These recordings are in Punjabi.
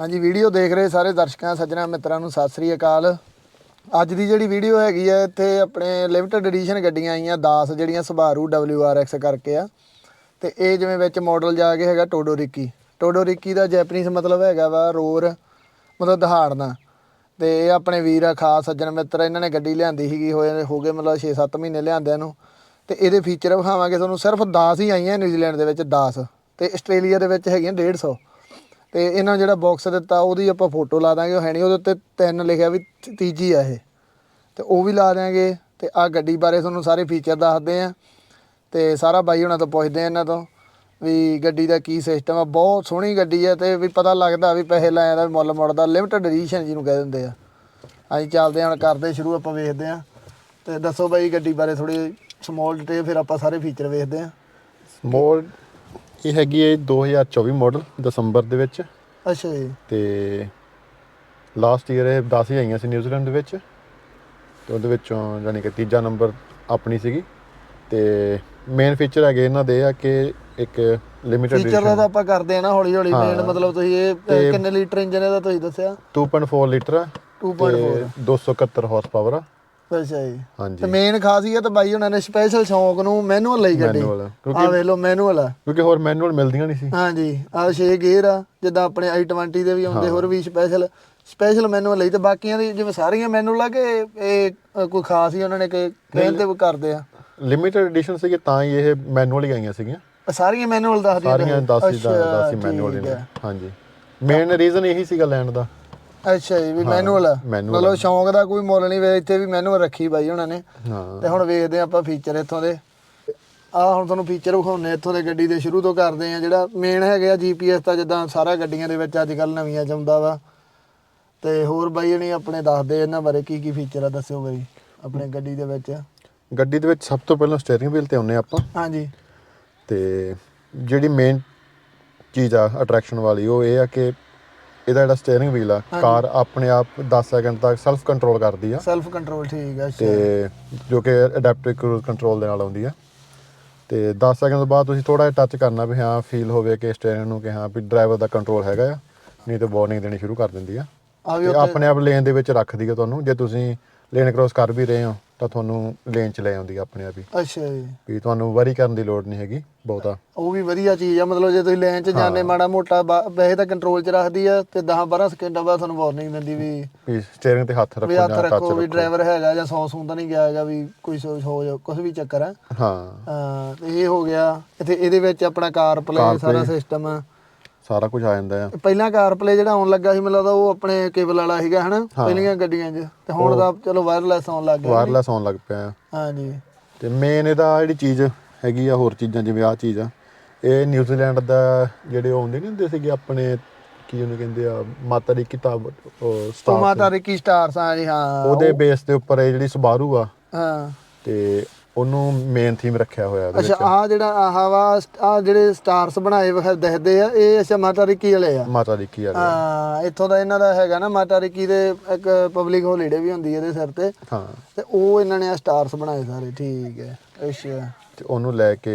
ਹਾਂਜੀ, ਵੀਡੀਓ ਦੇਖ ਰਹੇ ਸਾਰੇ ਦਰਸ਼ਕਾਂ, ਸੱਜਣਾ, ਮਿੱਤਰਾਂ ਨੂੰ ਸਤਿ ਸ੍ਰੀ ਅਕਾਲ। ਅੱਜ ਦੀ ਜਿਹੜੀ ਵੀਡੀਓ ਹੈਗੀ ਹੈ ਇੱਥੇ ਆਪਣੇ ਲਿਮਟਿਡ ਐਡੀਸ਼ਨ ਗੱਡੀਆਂ ਆਈਆਂ 10 ਜਿਹੜੀਆਂ ਸਬਾਰੂ WRX ਕਰਕੇ ਆ। ਤੇ ਇਹ ਜਿਵੇਂ ਵਿੱਚ ਮਾਡਲ ਜਾ ਕੇ ਹੈਗਾ ਟੋਡੋਰਿਕੀ ਟੋਡੋਰਿਕੀ ਦਾ ਜੈਪਨੀਜ਼ ਮਤਲਬ ਹੈਗਾ ਵਾ ਰੋਰ, ਮਤਲਬ ਦਹਾੜਨਾ। ਤੇ ਇਹ ਆਪਣੇ ਵੀਰ ਆ, ਖਾਸ ਸੱਜਣ ਮਿੱਤਰ, ਇਹਨਾਂ ਨੇ ਗੱਡੀ ਲਿਆਂਦੀ ਸੀਗੀ, ਹੋਏ, ਹੋ ਗਏ ਮਤਲਬ 6-7 ਮਹੀਨੇ ਲਿਆਂਦਿਆਂ ਨੂੰ। ਤੇ ਇਹਦੇ ਫੀਚਰ ਵਿਖਾਵਾਂਗੇ ਤੁਹਾਨੂੰ, ਸਿਰਫ 10 ਹੀ ਆਈਆਂ ਨਿਊਜ਼ੀਲੈਂਡ ਦੇ ਵਿੱਚ 10 ਤੇ ਆਸਟ੍ਰੇਲੀਆ ਦੇ ਵਿੱਚ ਹੈਗੀਆਂ 150 ਤੇ ਇਹਨਾਂ ਜਿਹੜਾ ਬਾਕਸ ਦਿੱਤਾ, ਉਹਦੀ ਆਪਾਂ ਫੋਟੋ ਲਾ ਦਾਂਗੇ, ਉਹ ਹੈ ਨਹੀਂ, ਉਹਦੇ ਉੱਤੇ ਤਿੰਨ ਲਿਖਿਆ ਵੀ ਤੀਜੀ ਆ ਇਹ। ਤੇ ਉਹ ਵੀ ਲਾ ਦਿਆਂਗੇ, ਤੇ ਆ ਗੱਡੀ ਬਾਰੇ ਤੁਹਾਨੂੰ ਸਾਰੇ ਫੀਚਰ ਦੱਸਦੇ ਆ। ਤੇ ਸਾਰਾ ਬਾਈ ਹੁਣਾਂ ਤੋਂ ਪੁੱਛਦੇ ਆ ਇਹਨਾਂ ਤੋਂ ਵੀ ਗੱਡੀ ਦਾ ਕੀ ਸਿਸਟਮ ਆ। ਬਹੁਤ ਸੋਹਣੀ ਗੱਡੀ ਆ ਤੇ ਵੀ ਪਤਾ ਲੱਗਦਾ ਵੀ ਪੈਸੇ ਲਾਇਆ ਦਾ ਵੀ ਮੁੱਲ ਮੁੜਦਾ ਲਿਮਟਡ ਐਡੀਸ਼ਨ ਜਿਹਨੂੰ ਕਹਿ ਦਿੰਦੇ ਆ। ਅਸੀਂ ਚੱਲਦੇ ਹਾਂ ਹੁਣ ਕਰਦੇ ਸ਼ੁਰੂ, ਆਪਾਂ ਵੇਖਦੇ ਆ। ਤੇ ਦੱਸੋ ਬਾਈ ਗੱਡੀ ਬਾਰੇ ਥੋੜੀ ਸਮਾਲ ਡਿਟੇਲ ਫਿਰ ਆਪਾਂ ਸਾਰੇ ਫੀਚਰ ਵੇਖਦੇ ਆ। ਮੋਡ ਇਹ ਹੈਗੀ ਹੈ 2024 ਮਾਡਲ ਦਸੰਬਰ ਦੇ ਵਿੱਚ। ਅੱਛਾ ਜੀ। ਤੇ ਲਾਸਟ ਈਅਰ ਇਹ 10 ਹੀ ਆਈਆਂ ਸੀ ਨਿਊਜ਼ੀਲੈਂਡ ਦੇ ਵਿੱਚ। ਤੇ ਉਹਦੇ ਵਿੱਚੋਂ ਯਾਨੀ ਕਿ ਤੀਜਾ ਨੰਬਰ ਆਪਣੀ ਸੀਗੀ। ਤੇ ਮੇਨ ਫੀਚਰ ਹੈਗੇ ਇਹਨਾਂ ਦੇ ਆ ਕਿ ਇੱਕ ਲਿਮਿਟਡ ਫੀਚਰ ਦਾ ਤਾਂ ਆਪਾਂ ਕਰਦੇ ਆ ਨਾ ਹੌਲੀ ਹੌਲੀ। ਮੇਨ ਮਤਲਬ ਤੁਸੀਂ ਇਹ ਕਿੰਨੇ ਲੀਟਰ ਇੰਜਨ ਇਹਦਾ ਤੁਸੀਂ ਦੱਸਿਆ? 2.4 ਲੀਟਰ ਆ। 2.4 ਤੇ 271 ਹਾਰਸ ਪਾਵਰ ਆ। ਅੱਛਾ ਜੀ। ਤੇ ਹਾਂਜੀ ਮੇਨ ਖਾਸੀਅਤ ਬਾਈ ਉਹਨਾਂ ਨੇ ਸਪੈਸ਼ਲ ਸ਼ੌਂਕ ਨੂੰ ਮੈਨੂਅਲ ਲਈ ਗੱਡੀ ਮੈਨੂਅਲ ਆ ਵੇਖ ਲਓ ਮੈਨੂਅਲ ਆ ਕਿਉਂਕਿ ਹੋਰ ਮੈਨੂਅਲ ਮਿਲਦੀਆਂ ਨਹੀਂ ਸੀ। ਹਾਂਜੀ ਆ 6 ਗੇਅਰ ਆ ਜਿੱਦਾਂ ਆਪਣੇ i20 ਦੇ ਵੀ ਆਉਂਦੇ ਹੋਰ ਵੀ ਸਪੈਸ਼ਲ ਸਪੈਸ਼ਲ ਮੈਨੂਅਲ ਲਈ ਤੇ ਬਾਕੀਆਂ ਦੀ ਜਿਵੇਂ ਸਾਰੀਆਂ ਮੈਨੂਅਲ ਆ ਕਿ ਇਹ ਕੋਈ ਖਾਸ ਹੀ ਉਹਨਾਂ ਨੇ ਕਿ ਕਹਿਣ ਤੇ ਕਰਦੇ ਆ? ਲਿਮਿਟਡ ਐਡੀਸ਼ਨ ਸੀਗੇ ਤਾਂ ਹੀ ਇਹ ਮੈਨੂਅਲ ਹੀ ਆਈਆਂ ਸੀਗੀਆਂ। ਸਾਰੀਆਂ ਮੈਨੂਅਲ ਦੱਸ ਦਿਓ ਸਾਰੀਆਂ 10 ਹੀ 10 ਹੀ ਮੈਨੂਅਲ ਹੀ ਨੇ। ਹਾਂਜੀ। ਮੇਨ ਰੀਜ਼ਨ ਇਹੀ ਸੀਗਾ ਲੈਣ ਦਾ। ਅੱਛਾ ਜੀ ਵੀ ਮੈਨੂਅਲ ਆ। manual ਮਤਲਬ ਸ਼ੌਂਕ ਦਾ ਕੋਈ ਮੁੱਲ ਨਹੀਂ ਵੇ ਇੱਥੇ ਵੀ ਮੈਨੂਅਲ ਰੱਖੀ ਬਾਈ ਉਹਨਾਂ ਨੇ। ਹਾਂ। ਤੇ ਹੁਣ ਵੇਖਦੇ ਹਾਂ ਆਪਾਂ ਫੀਚਰ ਇੱਥੋਂ ਦੇ। ਆ ਹੁਣ ਤੁਹਾਨੂੰ ਫੀਚਰ ਵਿਖਾਉਣੇ ਇੱਥੋਂ ਦੇ ਗੱਡੀ ਦੇ ਸ਼ੁਰੂ ਤੋਂ ਕਰਦੇ ਆ ਜਿਹੜਾ ਮੇਨ ਹੈਗਾ ਜੀਪੀਐਸ ਤਾਂ ਜਿੱਦਾਂ ਸਾਰਾ ਗੱਡੀਆਂ ਦੇ ਵਿੱਚ ਅੱਜ ਕੱਲ ਨਵੀਆਂ ਚ ਆਉਂਦਾ ਵਾ। ਤੇ ਹੋਰ ਬਾਈ ਜਣੀ ਆਪਣੇ ਦੱਸਦੇ ਇਹਨਾਂ ਬਾਰੇ ਕੀ ਕੀ ਫੀਚਰ ਆ ਦੱਸਿਓ ਬਾਈ ਆਪਣੇ ਗੱਡੀ ਦੇ ਵਿੱਚ। ਗੱਡੀ ਦੇ ਵਿੱਚ ਸਭ ਤੋਂ ਪਹਿਲਾਂ ਸਟੀਅਰਿੰਗ ਵੀਲ ਤੇ ਆਉਨੇ ਆਪਾਂ। ਹਾਂਜੀ। ਤੇ ਜਿਹੜੀ ਮੇਨ ਚੀਜ਼ ਆ ਅਟਰੈਕਸ਼ਨ ਵਾਲੀ ਉਹ ਇਹ ਆ ਕਿ ਇਹਦਾ ਜਿਹੜਾ ਸਟੀਅਰਿੰਗ ਵੀਲ ਆ ਕਾਰ ਆਪਣੇ ਆਪ 10 ਸੈਕਿੰਡ ਤੱਕ ਸੈਲਫ ਕੰਟਰੋਲ ਕਰਦੀ ਆ। ਸੈਲਫ ਕੰਟਰੋਲ ਠੀਕ ਆ ਅੱਛਾ। ਤੇ ਜੋ ਕਿ ਅਡੈਪਟਿਵ ਕਰੂਜ਼ ਕੰਟਰੋਲ ਦੇ ਨਾਲ ਆਉਂਦੀ ਆ। ਤੇ 10 ਸੈਕਿੰਡ ਤੋਂ ਬਾਅਦ ਤੁਸੀਂ ਥੋੜਾ ਜਿਹਾ ਟੱਚ ਕਰਨਾ ਵੀ ਹਾਂ ਫੀਲ ਹੋਵੇ ਕਿ ਸਟੀਅਰਿੰਗ ਨੂੰ ਕਿ ਹਾਂ ਵੀ ਡਰਾਈਵਰ ਦਾ ਕੰਟਰੋਲ ਹੈਗਾ ਆ ਨਹੀਂ ਤੇ ਵਾਰਨਿੰਗ ਦੇਣੀ ਸ਼ੁਰੂ ਕਰ ਦਿੰਦੀ ਆ। ਆ ਵੀ ਤੇ ਆਪਣੇ ਆਪ ਲੇਨ ਦੇ ਵਿੱਚ ਰੱਖਦੀ ਆ ਤੁਹਾਨੂੰ ਜੇ ਤੁਸੀਂ ਲੇਨ ਕ੍ਰੋਸ ਕਰ ਵੀ ਰਹੇ ਹੋ ਤਾਂ ਤੁਹਾਨੂੰ ਲੇਨ ਚ ਲੈ ਆਉਂਦੀ ਆ ਆਪਣੇ ਆਪ ਹੀ। ਅੱਛਾ ਜੀ। ਵੀ ਤੁਹਾਨੂੰ ਵਰੀ ਕਰਨ ਦੀ ਲੋੜ ਨਹੀਂ ਹੈਗੀ ਬਹੁਤਾ। ਉਹ ਵੀ ਵਧੀਆ ਚੀਜ਼ ਆ ਮਤਲਬ ਜੇ ਤੁਸੀਂ ਲੈਣ ਚ ਜਾਂਦੇ ਮਾੜਾ ਮੋਟਾ ਵੈਸੇ ਤਾਂ ਕੰਟਰੋਲ ਚ ਰੱਖਦੀ ਆ ਤੇ 10 12 ਸਕਿੰਟਾਂ ਬਾਅਦ ਤੁਹਾਨੂੰ ਵਾਰਨਿੰਗ ਦਿੰਦੀ ਵੀ ਵੀ ਸਟੀਅਰਿੰਗ ਤੇ ਹੱਥ ਰੱਖੋ ਹੱਥ ਜਾਂ ਟੱਚ ਰੱਖੋ ਵੀ ਡਰਾਈਵਰ ਹੈਗਾ ਜਾਂ ਸੌ ਸੂੰ ਤਾਂ ਨਹੀਂ ਗਿਆ ਹੈਗਾ ਵੀ ਕੋਈ ਸੋ ਹੋ ਜਾ ਕੁਝ ਵੀ ਚੱਕਰ ਆ। ਹਾਂ। ਇਹ ਹੋ ਗਿਆ। ਇੱਥੇ ਇਹਦੇ ਵਿੱਚ ਆਪਣਾ ਕਾਰ ਪਲੇ ਸਾਰਾ ਸਿਸਟਮ ਸਾਰਾ ਕੁਝ ਆ ਜਾਂਦਾ ਆ। ਪਹਿਲਾਂ ਕਾਰ ਪਲੇ ਜਿਹੜਾ ਆਉਣ ਲੱਗਾ ਸੀ ਮੈਨੂੰ ਲੱਗਦਾ ਉਹ ਆਪਣੇ ਕੇਬਲ ਵਾਲਾ ਸੀਗਾ ਹਨਾ? ਪਹਿਲੀਆਂ ਗੱਡੀਆਂ 'ਚ। ਤੇ ਹੁਣ ਤਾਂ ਚਲੋ ਵਾਇਰਲੈਸ ਆਉਣ ਲੱਗ ਗਿਆ। ਵਾਇਰਲੈਸ ਆਉਣ ਲੱਗ ਪਿਆ ਆ। ਹਾਂਜੀ। ਤੇ ਮੇਨ ਇਹਦਾ ਜਿਹੜੀ ਚੀਜ਼ ਹੈਗੀ ਆ ਹੋਰ ਚੀਜ਼ਾਂ ਜਿਵੇਂ ਆ ਚੀਜ਼ ਆ ਇਹ ਨਿਊਜ਼ੀਲੈਂਡ ਦਾ ਜਿਹੜੇ ਹੁੰਦੇ ਨਹੀਂ ਹੁੰਦੇ ਸੀਗੇ ਆਪਣੇ ਕੀ ਉਹਨੂੰ ਕਹਿੰਦੇ ਆ ਮਾਤਾ ਦੀ ਕਿਤਾਬ ਸਟਾਰ ਮਾਤਾ ਰਿਕੀ ਸਟਾਰਸ ਹਾਂ ਜੀ ਹਾਂ। ਉਹਦੇ ਬੇਸ ਦੇ ਉੱਪਰ ਇਹ ਜਿਹੜੀ ਸੁਬਾਰੂ ਆ। ਹਾਂ। ਤੇ ਉਹਨੂੰ ਮੇਨ ਥੀਮ ਰੱਖਿਆ ਹੋਇਆ ਉਹਦੇ ਅੱਛਾ ਵਿੱਚ। ਆ ਜਿਹੜਾ ਆਹ ਵਾ ਆ ਜਿਹੜੇ ਸਟਾਰਸ ਬਣਾਏ ਵਿਖਾ ਦਿਖਦੇ ਆ ਇਹ ਅੱਛਾ ਮਾਤਾ ਰਿਕੀ ਵਾਲੇ ਆ? ਮਾਤਾ ਦੀ ਕੀ ਆ। ਹਾਂ ਇੱਥੋਂ ਦਾ ਇਹਨਾਂ ਦਾ ਹੈਗਾ ਨਾ ਮਾਤਾ ਰਿਕੀ ਦੇ ਇੱਕ ਪਬਲਿਕ ਹੋਲੀਡੇ ਵੀ ਹੁੰਦੀ ਇਹਦੇ ਸਿਰ ਤੇ। ਹਾਂ। ਤੇ ਉਹ ਇਹਨਾਂ ਨੇ ਆ ਸਟਾਰਸ ਬਣਾਏ ਸਾਰੇ ਠੀਕ ਹੈ। ਅੱਛਾ। ਤੇ ਉਹਨੂੰ ਲੈ ਕੇ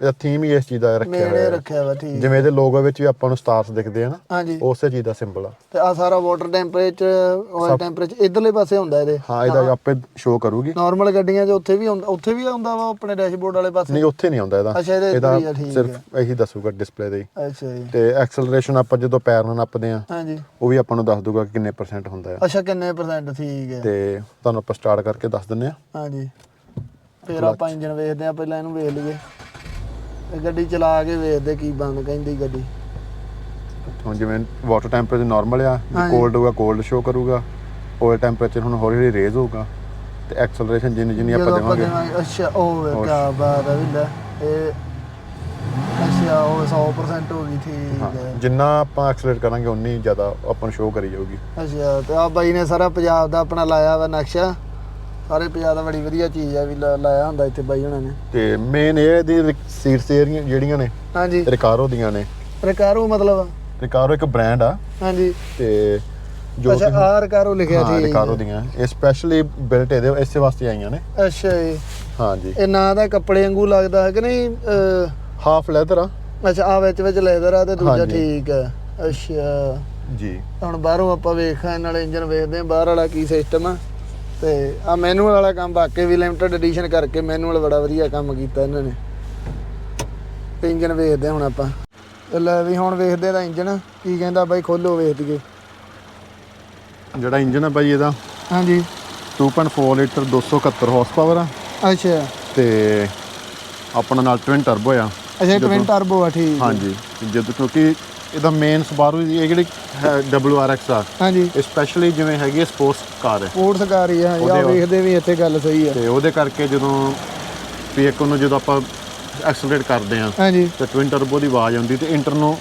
ਇਹਦਾ ਥੀਮ ਹੀ ਇਸ ਚੀਜ਼ ਦਾ ਰੱਖਿਆ ਹੋਇਆ। ਰੱਖਿਆ ਵਾ ਠੀਕ। ਜਿਵੇਂ ਇਹਦੇ ਲੋਗੋ ਵਿੱਚ ਵੀ ਆਪਾਂ ਨੂੰ ਸਟਾਰਸ ਦਿਖਦੇ ਆ ਨਾ ਹਾਂਜੀ। ਉਸੇ ਚੀਜ਼ ਦਾ ਸਿੰਬਲ ਆ। ਤੇ ਆ ਸਾਰਾ ਵਾਟਰ ਟੈਂਪਰੇਚਰ ਆਇਲ ਟੈਂਪਰੇਚਰ ਇਧਰਲੇ ਪਾਸੇ ਹੁੰਦਾ ਇਹਦੇ। ਹਾਂ ਇਹਦਾ ਆਪੇ ਸ਼ੋ ਕਰੂਗੀ। ਨਾਰਮਲ ਗੱਡੀਆਂ 'ਚ ਉੱਥੇ ਵੀ ਆਉਂਦਾ ਉੱਥੇ ਵੀ ਆਉਂਦਾ ਵਾ ਆਪਣੇ ਡੈਸ਼ਬੋਰਡ ਵਾਲੇ ਪਾਸੇ? ਨਹੀਂ ਉੱਥੇ ਨਹੀਂ ਆਉਂਦਾ ਇਹਦਾ। ਅੱਛਾ ਇਹਦੇ ਇਹਦਾ ਇੱਧਰ ਹੀ ਆ ਠੀਕ ਹੈ ਸਿਰਫ ਇਹੀ ਦੱਸੂਗਾ ਡਿਸਪਲੇ ਤੇ ਹੀ। ਅੱਛਾ ਜੀ। ਤੇ ਐਕਸਲਰੇਸ਼ਨ ਆਪਾਂ ਜਦੋਂ ਪੈਰ ਨਾਲ ਨੱਪਦੇ ਆ ਹਾਂਜੀ। ਉਹ ਵੀ ਆਪਾਂ ਨੂੰ ਦੱਸ ਦੂਗਾ ਕਿ ਕਿੰਨੇ ਪਰਸੈਂਟ ਹੁੰਦਾ ਆ। ਅੱਛਾ ਕਿੰਨੇ ਪਰਸੈਂਟ ਠੀਕ ਹੈ ਤੇ ਤੁਹਾਨੂੰ ਆਪਾਂ ਸਟਾਰਟ ਕਰਕੇ ਦੱਸ ਦਿੰਨੇ ਆ। ਹਾਂਜੀ। ਫਿਰ ਆਪਾਂ ਇੰਜਨ ਵੇਖਦੇ ਆ ਪਹਿਲਾਂ ਇਹਨੂੰ ਵੇਖ ਲਈਏ। ਇਹ ਗੱਡੀ ਚਲਾ ਕੇ ਵੇਖਦੇ ਕੀ ਬੰਦ ਕਹਿੰਦੀ ਗੱਡੀ। ਹੁਣ ਜਿਵੇਂ ਵਾਟਰ ਟੈਂਪਰੇਚਰ ਨਾਰਮਲ ਆ ਹਾਂਜੀ। ਕੋਲਡ ਹੋਊਗਾ ਕੋਲਡ ਸ਼ੋ ਕਰੂਗਾ ਆਇਲ ਟੈਂਪਰੇਚਰ ਹੁਣ ਹੌਲੀ ਹੌਲੀ ਰੇਜ਼ ਹੋਊਗਾ ਤੇ ਐਕਸਲਰੇਸ਼ਨ ਜਿੰਨੀ ਜਿੰਨੀ ਆਪਾਂ ਜਦੋਂ ਦੇਵਾਂਗੇ। ਦੇਵਾਂਗੇ- ਅੱਛਾ ਉਹ ਵੇ ਕੀ ਬਾਤ ਹੈ ਵੀ ਲੈ ਇਹ ਅੱਛਾ ਉਹ 100% ਹੋ ਗਈ ਠੀਕ ਹਾਂ, ਹੈ ਜਿੰਨਾ ਆਪਾਂ ਐਕਸਲਰੇਟ ਕਰਾਂਗੇ ਉਨੀ ਜ਼ਿਆਦਾ ਆਪਾਂ ਨੂੰ ਸ਼ੋ ਕਰੀ ਜਾਊਗੀ। ਅੱਛਾ ਤੇ ਆ ਬਾਈ ਨੇ ਸਾਰਾ ਪੰਜਾਬ ਦਾ ਆਪਣਾ ਲਾਇਆ ਵਾ ਨਕਸ਼ਾ। ਸਾਰੇ ਪੰਜਾਬ ਦਾ ਬੜੀ ਵਧੀਆ ਚੀਜ਼ ਆ ਵੀ ਲਾ- ਲਾਇਆ ਹੁੰਦਾ ਇੱਥੇ ਬਾਈ ਉਹਨਾਂ ਨੇ। ਤੇ ਮੇਨ ਇਹ ਦੀ ਸੀਟਸ ਜਿਹੜੀਆਂ ਨੇ ਹਾਂਜੀ। ਰਿਕਾਰੋ ਦੀਆਂ ਨੇ। ਰਕਾਰੋ ਮਤਲਬ? ਰਿਕਾਰੋ ਇੱਕ ਬ੍ਰਾਂਡ ਆ। ਹਾਂਜੀ। ਤੇ ਜੋ ਅੱਛਾ ਆ ਰਕਾਰੋ ਲਿਖਿਆ ਹਾਂ ਠੀਕ ਰਿਕਾਰੋ ਦੀਆਂ। ਇਹ ਸਪੈਸ਼ਲੀ ਬਿਲਟ ਇਹਦੇ ਇਸੇ ਵਾਸਤੇ ਆਈਆਂ ਨੇ। ਅੱਛਾ ਜੀ। ਹਾਂਜੀ। ਇਹ ਨਾਂ ਦਾ ਕੱਪੜੇ ਵਾਂਗੂ ਲੱਗਦਾ ਹੈ ਕਿ ਨਹੀਂ? ਅਹ, ਹਾਫ ਲੈਦਰ ਆ। ਅੱਛਾ ਆ ਵਿੱਚ ਵਿੱਚ ਲੈਦਰ ਆ ਤੇ ਦੂਜਾ ਹਾਂਜੀ। ਠੀਕ ਹੈ ਅੱਛਾ। ਜੀ। ਹੁਣ ਬਾਹਰੋਂ ਆਪਾਂ ਵੇਖਾਂ ਨਾਲੇ ਇੰਜਨ ਵੇਖਦੇ ਆ ਬਾਹਰ ਵਾਲਾ ਕੀ ਸਿਸਟਮ ਆ। ਤੇ ਆ ਮੈਨੂਅਲ ਵਾਲਾ ਕੰਮ ਵਾਕਈ ਵੀ ਲਿਮਟਿਡ ਐਡੀਸ਼ਨ ਕਰਕੇ ਮੈਨੂਅਲ ਬੜਾ ਵਧੀਆ ਕੰਮ ਕੀਤਾ ਇਹਨਾਂ ਨੇ। ਤੇ ਇੰਜਨ ਵੇਖਦੇ ਆ ਹੁਣ ਆਪਾਂ। ਲੈ ਵੀ ਹੁਣ ਵੇਖਦੇ ਆ ਦਾ ਇੰਜਨ ਕੀ ਕਹਿੰਦਾ ਬਾਈ ਖੋਲੋ ਵੇਖ ਦਈਏ ਜਿਹੜਾ ਇੰਜਨ ਹੈ ਬਾਈ ਇਹਦਾ? ਹਾਂਜੀ। 2.4 ਲੀਟਰ 271 ਹਾਰਸ ਪਾਵਰ ਆ। ਅੱਛਾ। ਤੇ ਆਪਣਾ ਨਾਲ ਟਵਿਨ ਟਰਬੋ ਆ। ਅੱਛਾ ਟਵਿਨ ਟਰਬੋ ਆ ਠੀਕ ਹਾਂਜੀ। ਜਦੋਂ ਕਿਉਂਕਿ ਇਹਦਾ ਮੇਨ ਸਬਾਰੂ ਇਹ ਜਿਹੜੀ WRX ਆ। ਹਾਂਜੀ। ਇਹ ਸਪੈਸ਼ਲੀ ਜਿਵੇਂ ਹੈਗੀ ਸਪੋਰਟਸ ਕਾਰ ਹੈ। ਸਪੋਰਟਸ ਕਾਰ ਹੀ ਆ। ਉਹਦੇ- ਵੇਖਦੇ ਵੀ ਇੱਥੇ ਗੱਲ ਸਹੀ ਆ। ਤੇ ਉਹਦੇ ਕਰਕੇ ਜਦੋਂ ਵੀ ਇੱਕ ਨੂੰ ਜਦੋਂ ਆਪਾਂ ਐਕਸਲਰੇਟ ਕਰਦੇ ਆ ਹਾਂਜੀ। ਤੇ ਟਵਿਨ ਟਰਬੋ ਦੀ ਆਵਾਜ਼ ਆਉਂਦੀ ਤੇ ਇੰਟਰ ਨੂੰ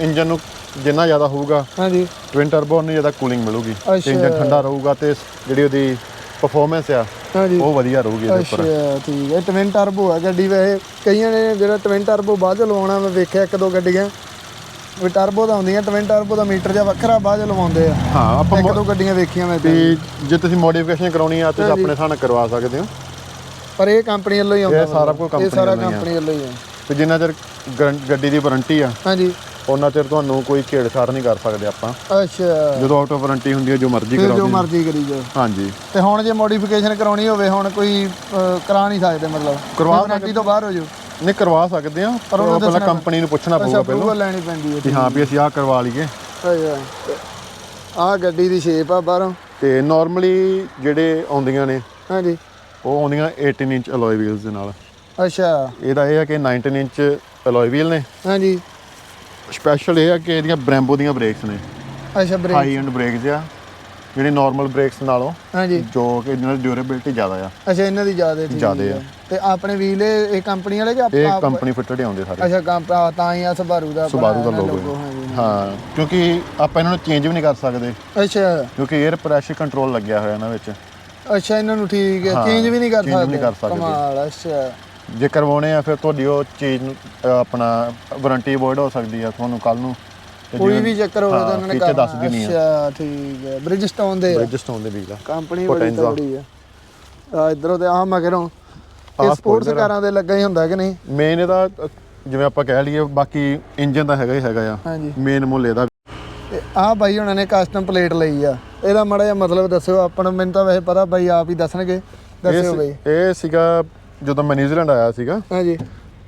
ਇੰਜਨ ਨੂੰ ਜਿੰਨਾ ਜ਼ਿਆਦਾ ਹੋਊਗਾ ਹਾਂਜੀ। ਟਵਿਨ ਟਰਬੋ ਨੂੰ ਜ਼ਿਆਦਾ ਕੂਲਿੰਗ ਮਿਲੂਗੀ। ਤੇ। ਇੰਜਨ ਠੰਡਾ ਰਹੂਗਾ ਤੇ ਜਿਹੜੀ ਉਹਦੀ ਪਰਫਾਰਮੈਂਸ ਆ ਹਾਂਜੀ। ਉਹ ਵਧੀਆ ਰਹੂਗੀ ਇਹਦੇ ਉੱਪਰ। ਅੱਛਾ ਠੀਕ ਹੈ। ਟਵਿਨ ਟਰਬੋ ਆ ਗੱਡੀ। ਵੈਸੇ ਕਈਆਂ ਨੇ ਜਿਹੜਾ ਟਵਿਨ ਟਰਬੋ ਬਾਅਦ ਲਵਾਉਣਾ ਮੈਂ ਵੇਖਿਆ ਇੱਕ ਦੋ ਗੱਡੀਆਂ। ਵੀ ਟਰਬੋ ਤਾਂ ਹੁੰਦੀਆਂ ਟਵਿਨ ਟਰਬੋ ਦਾ ਮੀਟਰ ਜਿਹਾ ਵੱਖਰਾ ਬਾਅਦ ਚ ਲਵਾਉਂਦੇ ਆ। ਹਾਂ ਆਪਾਂ ਇੱਕ ਦੋ ਗੱਡੀਆਂ ਵੇਖੀਆਂ ਮੈਂ। ਵੀ ਜੇ ਤੁਸੀਂ ਮੋਡੀਫਿਕੇਸ਼ਨ ਕਰਾਉਣੀ ਆ ਤੁਸੀਂ ਆਪਣੇ ਨਾਲ ਕਰਵਾ ਸਕਦੇ ਹੋ। ਪਰ ਇਹ ਕੰਪਨੀ ਵੱਲੋਂ ਹੀ ਆਉਂਦਾ ਇਹ ਸਾਰਾ ਕੁਝ ਇਹ company ਸਾਰਾ। ਕੰਪਨੀ ਵੱਲੋਂ ਹੀ ਆ। ਤੇ ਜਿੰਨਾ ਚਿਰ ਗੱਡੀ ਦੀ ਵਾਰੰਟੀ ਆ ਹਾਂਜੀ। ਉਹਨਾਂ ਚਿਰ ਤੁਹਾਨੂੰ ਕੋਈ ਛੇੜਛਾੜ ਨਹੀਂ ਕਰ ਸਕਦੇ ਆਪਾਂ। ਅੱਛਾ। ਜਦੋਂ ਆਫ ਵਾਰੰਟੀ ਹੁੰਦੀ ਹੈ ਜੋ ਮਰਜ਼ੀ ਕਰਾਓ ਜੋ ਜੀ। ਮਰਜ਼ੀ ਕਰੀ ਜਾਓ। ਹਾਂਜੀ। ਤੇ ਹੁਣ ਜੇ ਮੋਡੀਫਿਕੇਸ਼ਨ ਕਰਾਉਣੀ ਹੋਵੇ ਹੁਣ ਕੋਈ ਕਰਾ ਨਹੀਂ ਸਕਦੇ ਮਤਲਬ। ਕਰਵਾ ਵਾਰੰਟੀ ਤੋਂ ਬਾਹਰ ਹੋ ਜਾਓ। ਨਹੀਂ ਕਰਵਾ ਸਕਦੇ ਆ ਪਰ ਉਹਨੂੰ ਉਹ ਪਹਿਲਾਂ ਕੰਪਨੀ ਨੂੰ ਪੁੱਛਣਾ ਪਊਗਾ ਪਹਿਲਾਂ ਲੈਣੀ ਪੈਂਦੀ ਹੈ ਕਿ ਹਾਂ ਵੀ ਅਸੀਂ ਆਹ ਕਰਵਾ ਲਈਏ। ਆ ਗੱਡੀ ਦੀ ਸ਼ੇਪ ਆ ਬਾਹਰੋਂ। ਤੇ ਨਾਰਮਲੀ ਜਿਹੜੇ ਆਉਂਦੀਆਂ ਨੇ ਹਾਂਜੀ। ਉਹ ਆਉਂਦੀਆਂ 18 ਇੰਚ ਅਲੋਏ ਵੀਲਸ ਦੇ ਨਾਲ। ਅੱਛਾ। ਇਹਦਾ ਇਹ ਹੈ ਕਿ 19 ਇੰਚ ਅਲੋਏ ਵੀਲ ਨੇ। ਹਾਂਜੀ। ਸਪੈਸ਼ਲ ਇਹ ਹੈ ਕਿ ਇਹਦੀਆਂ ਬ੍ਰੈਂਬੋ ਦੀਆਂ ਬ੍ਰੇਕਸ ਨੇ। ਅੱਛਾ ਬ੍ਰੇਕ ਹਾਈ ਐਂਡ ਬ੍ਰੇਕਸ ਆ ਜਿਹੜੇ ਨਾਰਮਲ ਬ੍ਰੇਕਸ ਨਾਲੋਂ ਹਾਂਜੀ। ਜੋ ਕਿ ਇਹਨਾਂ ਦੀ ਡਿਊਰੇਬਿਲਟੀ ਜ਼ਿਆਦਾ ਆ। ਅੱਛਾ ਇਹਨਾਂ ਦੀ ਜ਼ਿਆਦਾ ਠੀਕ ਜ਼ਿਆਦੇ ਆ। ਤੇ ਆਪਣੇ ਵੀਲ ਇਹ ਇਹ ਕੰਪਨੀ ਵਾਲੇ ਕਿ ਇਹ ਆਪਾਂ ਕੰਪਨੀ ਫਿੱਟਡ ਹੀ ਆਉਂਦੇ ਸਾਰੇ। ਅੱਛਾ ਕੰਪ ਆ, ਤਾਂ ਹੀ ਆ ਸਬਾਰੂ ਦਾ ਸੁਬਾਰੂ ਦਾ ਲੋਗੋ ਹਾਂਜੀ ਹਾਂ ਕਿਉਂਕਿ ਆਪਾਂ ਇਹਨਾਂ ਨੂੰ ਚੇਂਜ ਵੀ ਨਹੀਂ ਕਰ ਸਕਦੇ। ਅੱਛਾ। ਕਿਉਂਕਿ 에ਅਰ ਪ੍ਰੈਸ਼ਰ ਕੰਟਰੋਲ ਲੱਗਿਆ ਹੋਇਆ ਇਹਨਾਂ ਵਿੱਚ। ਅੱਛਾ ਇਹਨਾਂ ਨੂੰ ਠੀਕ ਹੈ। ਹਾਂ, ਚੇਂਜ ਵੀ ਨਹੀਂ ਕਰ change ਵੀ ਸਕਦੇ। ਨਹੀਂ ਕਰ ਸਕਦੇ। ਕਮਾਲ ਅੱਛਾ। ਜੇ ਕਰਵਾਉਣੇ ਆ ਫਿਰ ਤੁਹਾਡੀ ਉਹ ਚੀਜ਼ ਨੂੰ ਅ, ਆਪਣਾ ਵਾਰੰਟੀ ਅਵੋਇਡ ਹੋ ਸਕਦੀ ਆ ਤੁਹਾਨੂੰ ਕੱਲ ਨੂੰ। ਕੋਈ ਵੀ ਚੱਕਰ ਹੋਵੇ ਤਾਂ ਉਹਨਾਂ ਨੇ ਕਰਨਾ ਦੱਸ ਦੇਣੀ ਆ। ਅੱਛਾ ਠੀਕ ਹੈ। ਬ੍ਰਿਜਸਟੋਨ ਦੇ ਆ। ਰਜਿਸਟਰ ਦੇ ਵੀਲ ਆ। ਕੰਪਨੀ ਬੜੀ। ਤਗੜੀ ਆ। ਆ ਇਧਰੋਂ ਤੇ ਆ ਮਗਰੋਂ। ਇਹ ਆਹ ਸਪੋਰਟਸ ਆ। ਕਾਰਾਂ ਦੇ ਲੱਗਾ ਹੀ ਹੁੰਦਾ ਕਿ ਨਹੀਂ? ਮੇਨ ਇਹਦਾ ਜਿਵੇਂ ਆਪਾਂ ਕਹਿ ਲਈਏ ਬਾਕੀ ਇੰਜਨ ਤਾਂ ਹੈਗਾ ਹੀ ਹੈਗਾ ਆ। ਮੇਨ ਮੁੱਲ ਇਹਦਾ। ਆਹ ਬਾਈ ਉਹਨਾਂ ਨੇ ਕਸਟਮ ਪਲੇਟ ਲਈ ਆ। ਇਹਦਾ ਮਾੜਾ ਜਿਹਾ ਮਤਲਬ ਦੱਸਿਓ ਆਪਾਂ ਨੂੰ ਮੈਨੂੰ ਤਾਂ ਵੈਸੇ ਪਤਾ ਬਾਈ ਆਪ ਹੀ ਦੱਸਣਗੇ। ਇਹ ਦੱਸਿਓ ਬਾਈ। ਇਹ ਸੀਗਾ ਜਦੋਂ ਮੈਂ ਨਿਊਜ਼ੀਲੈਂਡ ਆਇਆ ਸੀਗਾ। ਹਾਂਜੀ।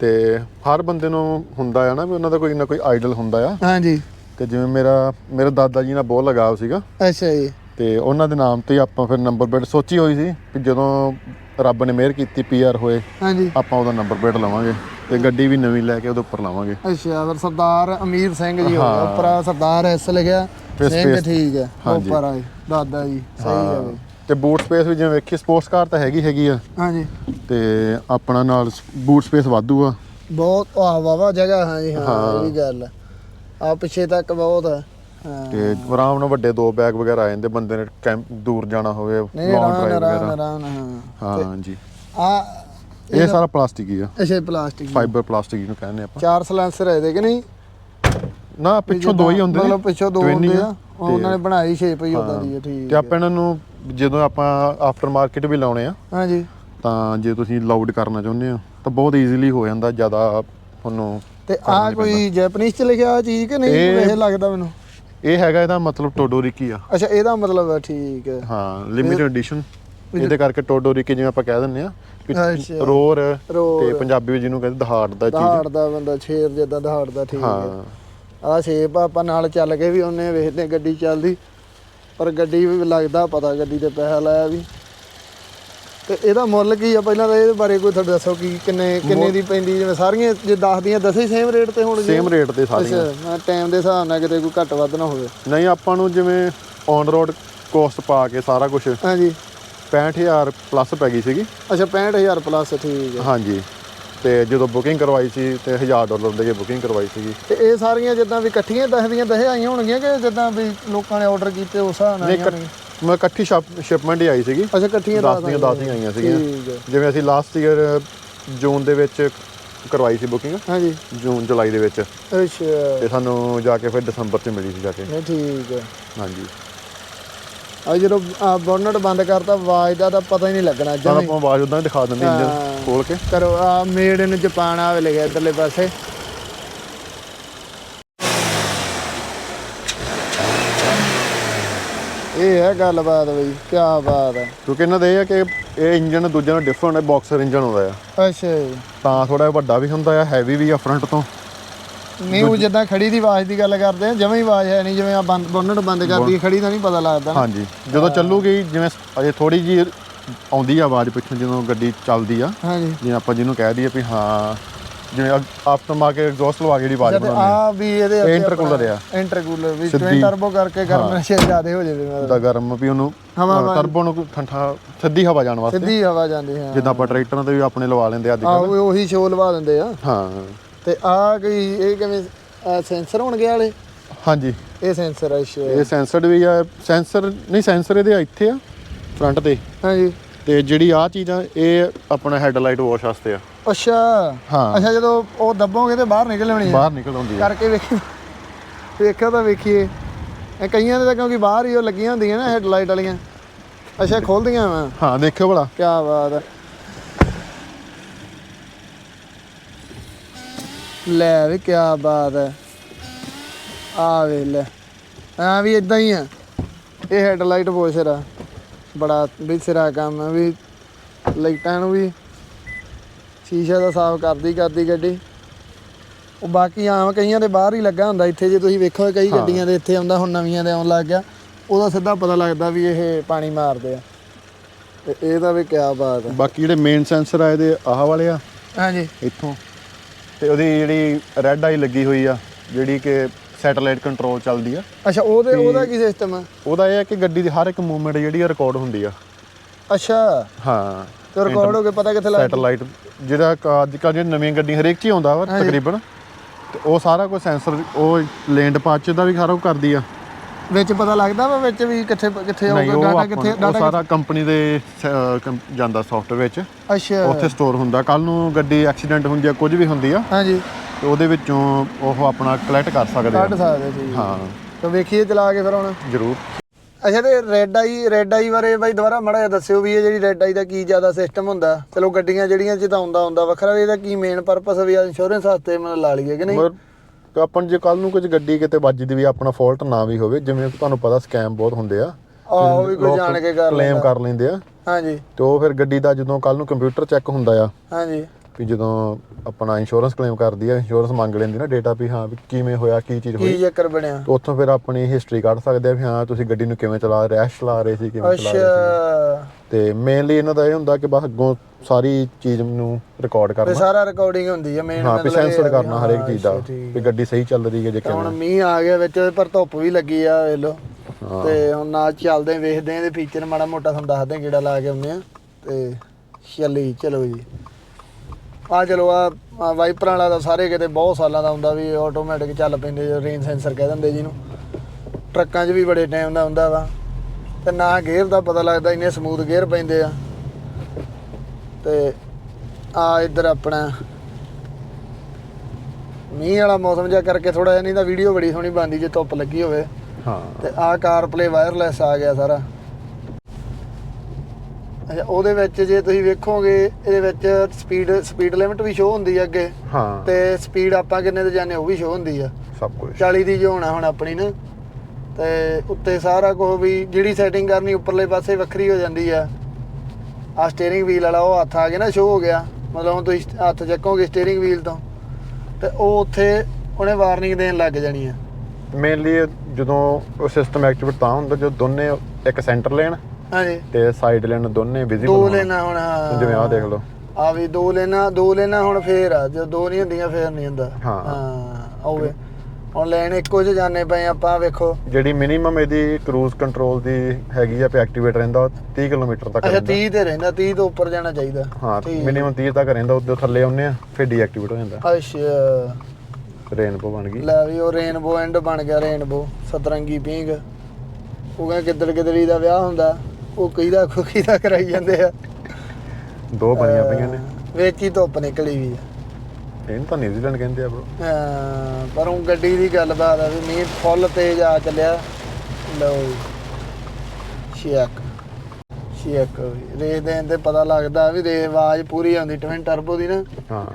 ਤੇ ਹਰ ਬੰਦੇ ਨੂੰ ਹੁੰਦਾ ਆ ਨਾ ਵੀ ਉਹਨਾਂ ਦਾ ਕੋਈ ਨਾ ਕੋਈ ਆਈਡਲ ਹੁੰਦਾ ਆ। ਹਾਂਜੀ। ਤੇ ਜਿਵੇਂ ਮੇਰਾ ਮੇਰੇ ਦਾਦਾ ਜੀ ਨਾਲ ਬਹੁਤ ਲਗਾਵ ਸੀਗਾ। ਅੱਛਾ ਜੀ। ਤੇ ਉਹਨਾਂ ਦੇ ਨਾਮ ਤੇ ਹੀ ਆਪਾਂ ਫਿਰ ਨੰਬਰ ਪਲੇਟ ਸੋਚੀ ਹੋਈ ਸੀ ਕਿ ਜਦੋਂ ਰੱਬ ਨੇ ਮਿਹਰ ਕੀਤੀ ਪੀਆਰ ਹੋਏ ਹਾਂਜੀ। ਆਪਾਂ ਉਹਦਾ ਨੰਬਰ ਪਲੇਟ ਲਵਾਂਗੇ ਤੇ ਗੱਡੀ ਵੀ ਨਵੀਂ ਲੈ ਕੇ ਉਹਦੇ ਉੱਪਰ ਲਾਵਾਂਗੇ। ਅੱਛਾ ਫਿਰ ਸਰਦਾਰ ਅਮੀਰ ਸਿੰਘ ਜੀ ਹੋ ਗਿਆ ਹਾਂ। ਉੱਪਰ ਸਰਦਾਰ ਐਸ ਲਿਖਿਆ ਸਿੰਘ ਠੀਕ ਹੈ। ਉੱਪਰ ਆਏ ਦਾਦਾ ਜੀ ਸਹੀ ਹੈ। ਬਈ ਤੇ ਬੂਟ ਸਪੇਸ ਵੀ ਜਿਵੇਂ ਵੇਖੀ ਸਪੋਰਟਸ ਕਾਰ ਤਾਂ ਹੈਗੀ ਹੈਗੀ ਆ। ਹਾਂਜੀ। ਤੇ ਆਪਣਾ ਨਾਲ ਬੂਟ ਸਪੇਸ ਵਾਧੂ ਆ। ਬਹੁਤ ਆ ਵਾਵਾ ਜਗ੍ਹਾ ਹਾਂ ਜੀ ਹਾਂ ਇਹ ਵੀ ਗੱਲ ਆ ਪਿੱਛੇ ਤੱਕ ਬਹੁਤ ਹੈ ਹਾਂ। ਤੇ ਆਰਾਮ ਨਾਲ ਵੱਡੇ ਦੋ ਬੈਗ ਵਗੈਰਾ ਆ ਜਾਂਦੇ ਬੰਦੇ ਨੇ ਕੈਂਪ ਦੂਰ ਜਾਣਾ ਹੋਵੇ ਲੌਂਗ ਡਰਾਈਵ ਵਗੈਰਾ। ਹਾਂ। ਹਾਂ ਜੀ। ਆ ਇਹ ਸਾਰਾ ਪਲਾਸਟਿਕ ਹੀ ਆ। ਅੱਛਾ ਪਲਾਸਟਿਕ ਫਾਈਬਰ ਪਲਾਸਟਿਕ ਨੂੰ ਕਹਿੰਦੇ ਆਪਾਂ। ਚਾਰ ਸਲੈਂਸਰ ਇਹਦੇ ਕਿ ਨਹੀਂ? ਨਾ ਪਿੱਛੋਂ ਦੋ ਹੀ ਹੁੰਦੇ ਨੇ। ਮਤਲਬ ਪਿੱਛੋਂ ਦੋ ਹੀ ਹੁੰਦੇ ਆ। ਆ। ਉਹਨਾਂ ਨੇ ਬਣਾਈ ਸ਼ੇਪ ਹੀ ਉਦਾਂ ਦੀ ਹੈ ਠੀਕ ਤੇ ਆਪਾਂ ਇਹਨਾਂ ਨੂੰ ਜਦੋਂ ਆਪਾਂ ਆਫਟਰ ਮਾਰਕੀਟ ਵੀ ਲਾਉਣੇ ਆ ਹਾਂਜੀ। ਤਾਂ ਜੇ ਤੁਸੀਂ ਲਾਊਡ ਕਰਨਾ ਚਾਹੁੰਦੇ ਹੋ ਤਾਂ ਬਹੁਤ ਈਜ਼ੀਲੀ ਹੋ ਜਾਂਦਾ ਜ਼ਿਆਦਾ ਤੁਹਾਨੂੰ ਤੇ ਆ ਕੋਈ ਜੈਪਨੀਜ਼ ਚ ਲਿਖਿਆ ਆ ਚੀਜ਼ ਕਿ ਨਹੀਂ? ਇਹ- ਲੱਗਦਾ ਮੈਨੂੰ। ਇਹ ਹੈਗਾ ਇਹਦਾ ਮਤਲਬ ਟੋਡੋਰਿਕੀ ਆ। ਅੱਛਾ ਇਹਦਾ ਮਤਲਬ ਹੈ ਠੀਕ ਹੈ ਹਾਂ ਲਿਮਿਟਡ ਐਡੀਸ਼ਨ ਇਹਦੇ ਕਰਕੇ ਟੋਡੋਰਿਕੀ ਜਿਵੇਂ ਆਪਾਂ ਕਹਿ ਦਿੰਦੇ ਆ। ਰੋਰ। ਤੇ ਪੰਜਾਬੀ ਵਿੱਚ ਜਿਹਨੂੰ ਕਹਿੰਦੇ ਦਹਾੜਦਾ ਚੀਜ਼। ਦਹਾੜਦਾ ਬੰਦਾ ਸ਼ੇਰ ਜਿੱਦਾਂ ਦਹਾੜਦਾ ਠੀਕ ਹੈ। ਹਾਂ ਆ ਸ਼ੇਪ ਆਪਾਂ ਨਾਲ ਚੱਲ ਕੇ ਵੀ ਉਹਨੇ ਵੇਖਦੇ ਗੱਡੀ ਚੱਲਦੀ। ਪਰ ਗੱਡੀ ਵੀ ਲੱਗਦਾ ਪਤਾ ਗੱਡੀ ਤੇ ਪੈਸਾ ਲਾਇਆ ਵੀ। ਤੇ ਇਹਦਾ ਮੁੱਲ ਕੀ ਆ ਪਹਿਲਾਂ ਤਾਂ ਇਹਦੇ ਬਾਰੇ ਕੋਈ ਤੁਹਾਡਾ ਦੱਸੋ ਕਿ ਕਿੰਨੇ ਕਿੰਨੇ ਦੀ ਪੈਂਦੀ ਜਿਵੇਂ ਸਾਰੀਆਂ ਜੇ 10 ਦੀਆਂ 10 ਹੀ ਸੇਮ ਰੇਟ ਤੇ ਹੋਣਗੇ ਸੇਮ ਰੇਟ ਤੇ ਸਾਰੀਆਂ। ਅੱਛਾ ਟਾਈਮ ਦੇ ਹਿਸਾਬ ਨਾਲ ਕਿਤੇ ਕੋਈ ਘੱਟ ਵੱਧ ਨਾ ਹੋਵੇ। ਨਹੀਂ ਆਪਾਂ ਨੂੰ ਜਿਵੇਂ ਔਨ ਰੋਡ ਕੋਸਟ ਪਾ ਕੇ ਸਾਰਾ ਕੁਝ ਹਾਂਜੀ। 65000 ਪਲੱਸ ਪੈ ਗਈ ਸੀਗੀ। ਅੱਛਾ 65000 ਪਲੱਸ ਠੀਕ ਹੈ। ਹਾਂਜੀ। ਤੇ ਜਦੋਂ ਬੁਕਿੰਗ ਕਰਵਾਈ ਸੀ ਤੇ 1000 ਡਾਲਰ ਦੇ ਕੇ ਬੁਕਿੰਗ ਕਰਵਾਈ ਸੀਗੀ। ਤੇ ਇਹ ਸਾਰੀਆਂ ਜਿੱਦਾਂ ਵੀ ਇਕੱਠੀਆਂ 10 ਦੀਆਂ 10 ਆਈਆਂ ਹੋਣਗੀਆਂ ਕਿ ਜਿੱਦਾਂ ਵੀ ਲੋਕਾਂ ਨੇ ਆਰਡਰ ਕੀਤੇ ਉਸ ਹਿਸਾਬ ਨਾਲ ਨਹੀਂ ਹੋਣਗੀਆਂ? ਮੈਂ ਇਕੱਠੀ ਸ਼ਿਪਮੈਂਟ ਹੀ ਆਈ ਸੀਗੀ। ਅੱਛਾ ਇਕੱਠੀਆਂ 10 ਦੀਆਂ 10 ਹੀ ਆਈਆਂ ਸੀਗੀਆਂ। ਜਿਵੇਂ ਅਸੀਂ ਲਾਸਟ ਈਅਰ ਜੂਨ ਦੇ ਵਿੱਚ ਕਰਵਾਈ ਸੀ ਬੁਕਿੰਗ ਹਾਂਜੀ। ਜੂਨ ਜੁਲਾਈ ਦੇ ਵਿੱਚ। ਅੱਛਾ। ਤੇ ਸਾਨੂੰ ਜਾ ਕੇ ਫਿਰ ਦਸੰਬਰ 'ਚ ਮਿਲੀ ਸੀ ਜਾ ਕੇ। ਨਹੀਂ ਠੀਕ ਹੈ। ਹਾਂਜੀ। ਆ ਜਦੋਂ ਬੋਨਟ ਬੰਦ ਕਰਤਾ ਆਵਾਜ਼ ਦਾ ਤਾਂ ਪਤਾ ਹੀ ਨਹੀਂ ਲੱਗਣਾ ਜਮਾਂ। ਆਪਾਂ ਆਵਾਜ਼ ਉਦਾਂ ਦਿਖਾ ਦਿੰਦੇ ਇੰਜਨ। ਖੋਲ ਕੇ। ਕਰੋ ਆ ਮੇਡ ਇਨ ਜਾਪਾਨ ਆਵੇ ਲਿਖਿਆ ਇਧਰਲੇ ਪਾਸੇ। ਇਹ ਹੈ ਗੱਲਬਾਤ ਬਈ ਕੀ ਬਾਤ ਹੈ। ਕਿਉਂਕਿ ਇਹਨਾਂ ਦਾ ਇਹ ਹੈ ਕਿ ਇਹ ਇੰਜਨ ਦੂਜੇ ਨਾਲ ਡਿਫਰੈਂਟ ਹੈ ਬਾਕਸਰ ਇੰਜਨ ਹੁੰਦਾ ਆ। ਅੱਛਾ ਜੀ। ਤਾਂ ਥੋੜਾ ਵੱਡਾ ਵੀ ਹੁੰਦਾ ਆ ਹੈਵੀ ਵੀ ਆ ਫਰੰਟ ਤੋਂ। ਨਹੀਂ ਉਹ ਜਿੱਦਾਂ ਖੜੀ ਦੀ ਆਵਾਜ਼ ਦੀ ਗੱਲ ਕਰਦੇ ਆ ਜਮਾਂ ਹੀ ਆਵਾਜ਼ ਹੈ ਨਹੀਂ ਜਿਵੇਂ ਆ ਬੰਦ ਬੋਨਟ ਬੰਦ ਕਰਦੀ ਖੜੀ ਦਾ ਨਹੀਂ ਪਤਾ ਲੱਗਦਾ ਨਾ। ਹਾਂਜੀ। ਜਦੋਂ ਚੱਲੂਗੀ ਜਿਵੇਂ ਅਜੇ ਥੋੜੀ ਜੀ ਆਉਂਦੀ ਆ ਆਵਾਜ਼ ਪਿੱਛੋਂ ਜਦੋਂ ਗੱਡੀ ਚੱਲਦੀ ਆ। ਹਾਂਜੀ। ਜਿਵੇਂ ਆਪਾਂ ਜਿਹਨੂੰ ਕਹਿ ਦਈਏ ਵੀ ਹਾਂ ਜਿਵੇਂ ਆਫਟਰ ਮਾਰਕੀਟ ਐਗਜ਼ੌਸਟ ਲਵਾ ਕੇ ਜਿਹੜੀ ਆਵਾਜ਼ ਜਦ ਬਣਾਉਂਦੇ ਆ ਵੀ ਇਹਦੇ ਇਹ intercooler ਆ। ਇੰਟਰਕੂਲਰ ਵੀ ਸਿੱਧੀ- ਟਵਿਨ ਟਰਬੋ ਕਰਕੇ ਗਰਮ ਨਸ਼ੇ ਜ਼ਿਆਦੇ ਹੋ ਜਾਵੇ ਮਤਲਬ ਦਾ ਗਰਮ ਵੀ ਉਹਨੂੰ ਹਵਾ ਟਰਬੋ ਨੂੰ ਠੰਡਾ ਸਿੱਧੀ ਹਵਾ ਜਾਣ ਵਾਸਤੇ। ਸਿੱਧੀ ਹਵਾ ਜਾਂਦੀ ਹੈ। ਜਿੱਦਾਂ ਆਪਾਂ ਟਰੈਕਟਰਾਂ ਤੇ ਵੀ ਆਪਣੇ ਲਵਾ ਲੈਂਦੇ ਅੱਜ ਆ ਕੱਲ੍ਹ। ਉਹ ਉਹੀ ਸ਼ੋ ਲਵਾ ਦਿੰਦੇ ਆ। ਹਾਂ। ਤੇ ਆ ਕੋਈ ਇਹ ਕਿਵੇਂ ਸੈਂਸਰ ਹੋਣਗੇ ਵਾਲੇ? ਹਾਂਜੀ। ਇਹ ਸੈਂਸਰ ਆ ਅੱਛਾ ਇਹ ਸੈਂਸਰਡ ਵੀ ਆ ਸੈਂਸਰ ਨਹੀਂ ਸੈਂਸਰ ਇਹਦੇ ਇੱਥੇ ਆ ਫਰੰਟ ਤੇ। ਹਾਂਜੀ। ਤੇ ਜਿਹੜੀ ਆ ਚੀਜ਼ ਆ ਇਹ ਆਪਣਾ ਹੈਡਲਾਈਟ ਵਾਸ਼ ਵਾਸਤੇ ਆ। ਅੱਛਾ। ਹਾਂ। ਅੱਛਾ ਜਦੋਂ ਉਹ ਦੱਬੋਗੇ ਤੇ ਬਾਹਰ ਨਿਕਲ ਆਉਣੀ ਆ। ਬਾਹਰ ਨਿਕਲ ਆਉਂਦੀ ਆ। ਕਰਕੇ ਵੇਖੀ ਵੇਖਿਆ ਤਾਂ ਵੇਖੀਏ। ਇਹ ਕਈਆਂ ਦੇ ਤਾਂ ਕਿਉਂਕਿ ਬਾਹਰ ਹੀ ਉਹ ਲੱਗੀਆਂ ਹੁੰਦੀਆਂ ਨਾ ਹੈਡਲਾਈਟ ਵਾਲੀਆਂ। ਅੱਛਾ ਖੋਲਦੀਆਂ ਵਾ। ਹਾਂ ਦੇਖਿਓ ਭਲਾ। ਕੀ ਬਾਤ ਹੈ ਲੈ ਵੀ ਕੀ ਬਾਤ ਹੈ ਆ ਵੇ ਲੈ। ਆ ਵੀ ਇਦਾਂ ਹੀ ਆ। ਇਹ ਹੈਡਲਾਈਟ ਬੋਸ਼ਰ ਆ ਬੜਾ ਵੀ ਸਿਰਾ ਕੰਮ ਆ ਵੀ। ਲਾਈਟਾਂ ਨੂੰ ਵੀ ਸ਼ੀਸ਼ਾ ਦਾ ਸਾਫ਼ ਕਰਦੀ ਕਰਦੀ ਗੱਡੀ। ਉਹ ਬਾਕੀ ਆਮ ਕਈਆਂ ਦੇ ਬਾਹਰ ਹੀ ਲੱਗਾ ਹੁੰਦਾ ਇੱਥੇ ਜੇ ਤੁਸੀਂ ਵੇਖੋ ਕਈ ਗੱਡੀਆਂ ਦੇ ਇੱਥੇ ਆਉਂਦਾ ਹੁਣ ਨਵੀਆਂ ਦੇ ਆਉਣ ਲੱਗ ਗਿਆ। ਉਹਦਾ ਸਿੱਧਾ ਪਤਾ ਲੱਗਦਾ ਵੀ ਇਹ ਪਾਣੀ ਮਾਰਦੇ ਆ। ਤੇ ਇਹਦਾ ਵੀ ਕਿਆ ਬਾਤ ਹੈ ਬਾਕੀ ਜਿਹੜੇ ਮੇਨ ਸੈਂਸਰ ਆ ਇਹਦੇ ਆਹ ਵਾਲੇ ਆ? ਹਾਂਜੀ। ਇੱਥੋਂ। ਤੇ ਉਹਦੀ ਜਿਹੜੀ ਰੈੱਡ ਆਈ ਲੱਗੀ ਹੋਈ ਆ ਜਿਹੜੀ ਕਿ ਸੈਟੇਲਾਈਟ ਕੰਟਰੋਲ ਚੱਲਦੀ ਆ। ਅੱਛਾ ਉਹਦੇ ਉਹਦਾ ਕੀ ਸਿਸਟਮ ਆ? ਉਹਦਾ ਇਹ ਹੈ ਕਿ ਗੱਡੀ ਦੀ ਹਰ ਇੱਕ ਮੂਵਮੈਂਟ ਜਿਹੜੀ ਆ ਰਿਕਾਰਡ ਹੁੰਦੀ ਆ। ਅੱਛਾ। ਹਾਂ। ਤੇ ਰਿਕਾਰਡ ਹੋ ਕੇ ਪਤਾ ਕਿੱਥੇ ਲੱਗ ਸੈਟੇਲਾਈਟ ਜਿਹੜਾ ਅੱਜ ਕੱਲ੍ਹ ਜਿਹੜੀਆਂ ਨਵੀਆਂ ਗੱਡੀਆਂ ਹਰੇਕ 'ਚ ਹੀ ਆਉਂਦਾ ਵਾ ਤਕਰੀਬਨ। ਤੇ ਉਹ ਸਾਰਾ ਕੁਝ ਸੈਂਸਰ ਉਹ ਲੈਂਡ ਪਾਚ ਦਾ ਵੀ ਕੁਝ ਕਰਦੀ ਆ। ਵਿੱਚ ਪਤਾ ਲੱਗਦਾ ਵਾ ਵਿੱਚ ਵੀ ਕਿੱਥੇ ਕਿੱਥੇ ਆਊਗਾ ਡਾਟਾ ਕਿੱਥੇ ਡਾਟਾ ਸਾਰਾ ਕੰਪਨੀ ਦੇ ਜਾਂਦਾ ਸੌਫਟਵੇਅਰ ਵਿੱਚ। ਅੱਛਾ। ਉੱਥੇ ਸਟੋਰ ਹੁੰਦਾ। ਕੱਲ ਨੂੰ ਗੱਡੀ ਐਕਸੀਡੈਂਟ ਹੁੰਦੀ ਆ ਕੁਝ ਵੀ ਹੁੰਦੀ ਆ। ਹਾਂਜੀ। ਤੇ ਉਹਦੇ ਵਿੱਚੋਂ ਉਹ ਆਪਣਾ ਕਲੈਕਟ ਕਰ ਸਕਦੇ ਆ। ਕੱਢ ਸਕਦੇ ਜੀ ਹਾਂ। ਤਾਂ ਵੇਖੀਏ ਚਲਾ ਕੇ ਫਿਰ ਹੁਣ। ਜ਼ਰੂਰ। ਅੱਛਾ ਤੇ ਰੈੱਡ ਆਈ ਰੈੱਡ ਆਈ ਬਾਰੇ ਬਾਈ ਦੁਬਾਰਾ ਮੜਾ ਜਿਹਾ ਦੱਸਿਓ ਵੀ ਇਹ ਜਿਹੜੀ ਰੈੱਡ ਆਈ ਦਾ ਕੀ ਜ਼ਿਆਦਾ ਸਿਸਟਮ ਹੁੰਦਾ। ਚਲੋ ਗੱਡੀਆਂ ਜਿਹੜੀਆਂ ਚ ਤਾਂ ਹੁੰਦਾ ਵੱਖਰਾ ਇਹਦਾ ਕੀ ਮੇਨ ਪਰਪਸ ਵੀ ਇੰਸ਼ੋਰੈਂਸ ਵਾਸਤੇ ਮਤਲਬ ਲਾ ਲਈਏ ਕਿ ਨਹੀਂ? ਮਗਰ ਆਪਾਂ ਜੇ ਕੱਲ ਨੂੰ ਕੁਝ ਗੱਡੀ ਕਿਤੇ ਵੱਜਦੀ ਵੀ ਆਪਣਾ ਫਾਲਟ ਨਾ ਵੀ ਹੋਵੇ ਜਿਵੇਂ ਤੁਹਾਨੂੰ ਪਤਾ ਸਕੈਮ ਬਹੁਤ ਹੁੰਦੇ ਆ। ਆਹ ਉਹ ਵੀ ਕੋਈ ਜਾਣ ਕੇ ਕਰ ਕਲੇਮ ਲੈਂਦਾ। ਕਰ ਲੈਂਦੇ ਆ। ਹਾਂਜੀ। ਤੇ ਉਹ ਫਿਰ ਗੱਡੀ ਦਾ ਜਦੋਂ ਕੱਲ ਨੂੰ ਕੰਪਿਊਟਰ ਚੈੱਕ ਹੁੰਦਾ ਆ ਹਾਂਜੀ। ਵੀ ਜਦੋਂ ਆਪਣਾ ਇੰਸ਼ੋਰੈਂਸ ਕਲੇਮ ਕਰਦੀ ਆ ਇੰਸ਼ੋਰੈਂਸ ਮੰਗ ਲੈਂਦੀ ਨਾ ਡੇਟਾ ਵੀ ਹਾਂ ਵੀ ਕਿਵੇਂ ਹੋਇਆ ਕੀ ਚੀਜ਼ ਹੋਈ। ਕੀ ਚੱਕਰ ਬਣਿਆ? ਤੇ ਉੱਥੋਂ ਫਿਰ ਆਪਣੀ ਹਿਸਟਰੀ ਕੱਢ ਸਕਦੇ ਆ ਵੀ ਹਾਂ ਤੁਸੀਂ ਗੱਡੀ ਨੂੰ ਕਿਵੇਂ ਚਲਾ ਰੈਸ਼ ਚਲਾ ਰਹੇ ਸੀ ਕਿਵੇਂ ਚਲਾ ਰਹੇ ਸੀ। ਤੇ ਮੇਨਲੀ ਇਹਨਾਂ ਦਾ ਇਹ ਹੁੰਦਾ ਕਿ ਬਸ ਅੱਗੋਂ ਸਾਰੀ ਚੀਜ਼ ਨੂੰ ਰਿਕਾਰਡ ਤੇ ਕਰਨਾ ਸਾਰਾ ਰਿਕਾਰਡਿੰਗ ਹੁੰਦੀ ਹੈ ਮੇਨ ਹਾਂ ਵੀ ਸੈਂਸਰ ਕਰਨਾ ਹਰੇਕ ਚੀਜ਼ ਦਾ ਵੀ ਗੱਡੀ ਸਹੀ ਚੱਲ ਰਹੀ ਹੈ ਜੇ ਹੁਣ ਕਿਵੇਂ। ਮੀਂਹ ਆ ਗਿਆ ਵਿੱਚ ਪਰ ਧੁੱਪ ਵੀ ਲੱਗੀ ਆ ਵੇਖ ਲਓ। ਹਾਂ। ਤੇ ਹੁਣ ਨਾਲ ਚੱਲਦੇ ਵੇਖਦੇ ਆਂ ਇਹਦੇ ਫੀਚਰ ਮਾੜਾ ਮੋਟਾ ਤੁਹਾਨੂੰ ਦੱਸਦੇ ਕਿਹੜਾ ਲਾ ਕੇ ਆਉਂਦੇ ਆ। ਤੇ ਚੱਲੀ ਚਲੋ ਜੀ। ਆ ਚਲੋ ਆ ਵਾਈਪਰਾਂ ਵਾਲਾ ਤਾਂ ਸਾਰੇ ਕਿਤੇ ਬਹੁਤ ਸਾਲਾਂ ਦਾ ਹੁੰਦਾ ਵੀ ਆਟੋਮੈਟਿਕ ਚੱਲ ਪੈਂਦੇ ਜੋ ਰੇਨ ਸੈਂਸਰ ਕਹਿ ਦਿੰਦੇ ਜਿਹਨੂੰ ਟਰੱਕਾਂ 'ਚ ਵੀ ਬੜੇ ਟਾਈਮ ਦਾ ਹੁੰਦਾ ਵਾ। ਤੇ ਨਾ ਗੇਅਰ ਦਾ ਪਤਾ ਲੱਗਦਾ ਇੰਨੇ ਸਮੂਥ ਗੇਅਰ ਪੈਂਦੇ ਆ। ਤੇ ਆ ਇੱਧਰ ਆਪਣਾ ਮੀਂਹ ਵਾਲਾ ਮੌਸਮ ਜਿਹਾ ਕਰਕੇ ਥੋੜਾ ਜਿਹਾ ਨਹੀਂ ਤਾਂ ਵੀਡੀਓ ਬੜੀ ਸੋਹਣੀ ਬਣਦੀ ਜੇ ਧੁੱਪ ਲੱਗੀ ਹੋਵੇ। ਹਾਂ। ਤੇ ਆਹ CarPlay ਵਾਇਰਲੈਸ ਆ ਗਿਆ ਸਾਰਾ। ਅੱਛਾ ਉਹਦੇ ਵਿੱਚ ਜੇ ਤੁਸੀਂ ਵੇਖੋਗੇ ਇਹਦੇ ਵਿੱਚ ਸਪੀਡ ਸਪੀਡ ਲਿਮਟ ਵੀ ਸ਼ੋ ਹੁੰਦੀ ਆ ਅੱਗੇ। ਹਾਂ। ਤੇ ਸਪੀਡ ਆਪਾਂ ਕਿੰਨੇ ਤੇ ਜਾਂਦੇ ਉਹ ਵੀ ਸ਼ੋ ਹੁੰਦੀ ਆ। ਸਭ ਕੁਝ 40 ਦੀ ਜੋ ਹੋਣਾ ਹੁਣ ਆਪਣੀ ਨਾ। ਤੇ ਉੱਤੇ ਸਾਰਾ ਕੁਝ ਵੀ ਜਿਹੜੀ ਸੈਟਿੰਗ ਕਰਨੀ ਉੱਪਰਲੇ ਪਾਸੇ ਵੱਖਰੀ ਹੋ ਜਾਂਦੀ ਆ। ਆ ਸਟੀਅਰਿੰਗ ਵੀਲ ਵਾਲਾ ਉਹ ਹੱਥ ਆ ਗਿਆ ਨਾ ਸ਼ੋ ਹੋ ਗਿਆ। ਮਤਲਬ ਹੁਣ ਤੁਸੀਂ ਹੱਥ ਚੱਕੋਗੇ ਸਟੀਅਰਿੰਗ ਵੀਲ ਤੋਂ। ਤੇ ਉਹ ਉੱਥੇ ਉਹਨੇ ਵਾਰਨਿੰਗ ਦੇਣ ਲੱਗ ਜਾਣੀ ਆ। ਮੇਨਲੀ ਜਦੋਂ ਉਹ ਸਿਸਟਮ ਐਕਟੀਵੇਟ ਤਾਂ ਹੁੰਦਾ ਜਦੋਂ ਦੋਨੇ ਇੱਕ ਸੈਂਟਰ ਲੈਣ। ਹਾਂਜੀ। ਤੇ ਸਾਈਡ ਲੈਣ ਦੋਨੇ ਵਿਜ਼ੀਬਲ ਦੋ ਲੈਣਾ ਹੁਣ ਹਾਂ। ਜਿਵੇਂ ਆਹ ਦੇਖ ਲਓ। ਆ ਵੀ ਦੋ ਲੈਣਾ ਦੋ ਲੈਣਾ ਹੁਣ ਫੇਰ ਆ ਜਦੋਂ ਦੋ ਨਹੀਂ ਹੁੰਦੀਆਂ ਫੇਰ ਨਹੀਂ ਹੁੰਦਾ। ਹਾਂ। ਹਾਂ ਹੋਵੇ ਹੁਣ ਲੈਣ ਇੱਕੋ ਚ ਜਾਣੇ ਪਏ ਆਪਾਂ ਵੇਖੋ। ਜਿਹੜੀ ਮਿਨੀਮਮ ਇਹਦੀ ਕਰੂਜ਼ ਕੰਟਰੋਲ ਦੀ ਹੈਗੀ ਆ ਵੀ ਐਕਟੀਵੇਟ ਰਹਿੰਦਾ ਉਹ 30 ਕਿਲੋਮੀਟਰ ਤੱਕ ਅੱਛਾ ਰਹਿੰਦਾ। 30 ਤੇ ਰਹਿੰਦਾ 30 ਤੋਂ ਉੱਪਰ ਜਾਣਾ ਚਾਹੀਦਾ। ਹਾਂ ਠੀਕ। ਮਿਨੀਮਮ 30 ਤੱਕ ਰਹਿੰਦਾ ਉਹਦੇ ਥੱਲੇ ਆਉਂਦੇ ਆ ਫਿਰ ਡੀਐਕਟੀਵੇਟ ਹੋ ਜਾਂਦਾ। ਅੱਛਾ। ਰੇਨਬੋ ਬਣ ਗਈ। ਲੈ ਵੀ ਉਹ ਰੇਨਬੋ ਐਂਡ ਬਣ ਗਿਆ ਰੇਨਬੋ ਸਤਰੰਗੀ ਪਿੰਗ ਉਹ ਕਹਿੰਦਾ ਗਿੱਦੜ ਗਿੱਦੜੀ ਦਾ ਵਿਆਹ ਹੁੰਦਾ। ਉਹ ਕਿਹਦਾ ਖੁਖੀ ਦਾ ਕਰਾਈ ਜਾਂਦੇ ਆ। ਦੋ ਬਣੀਆਂ ਪਈਆਂ ਨੇ। ਵਿੱਚ ਹੀ ਧੁੱਪ ਨਿਕਲੀ ਵੀ ਆ। ਇਹਨੂੰ ਤਾਂ ਨਿਊਜ਼ੀਲੈਂਡ ਕਹਿੰਦੇ ਆ ਬ్రో ਹਾਂ, ਪਰ ਉਹ ਗੱਡੀ ਦੀ ਗੱਲਬਾਤ ਆ ਵੀ ਮੀਂਹ ਫੁੱਲ ਤੇਜ਼ ਆ ਚੱਲਿਆ। ਲਓ ਸ਼ੇਕ ਸ਼ੇਕ ਰੇਸ ਦੇਣ ਤੇ ਪਤਾ ਲੱਗਦਾ ਵੀ ਰੇ ਆਵਾਜ਼ ਪੂਰੀ ਆਉਂਦੀ ਟਵਿਨ ਟਰਬੋ ਦੀ ਨਾ। ਹਾਂ।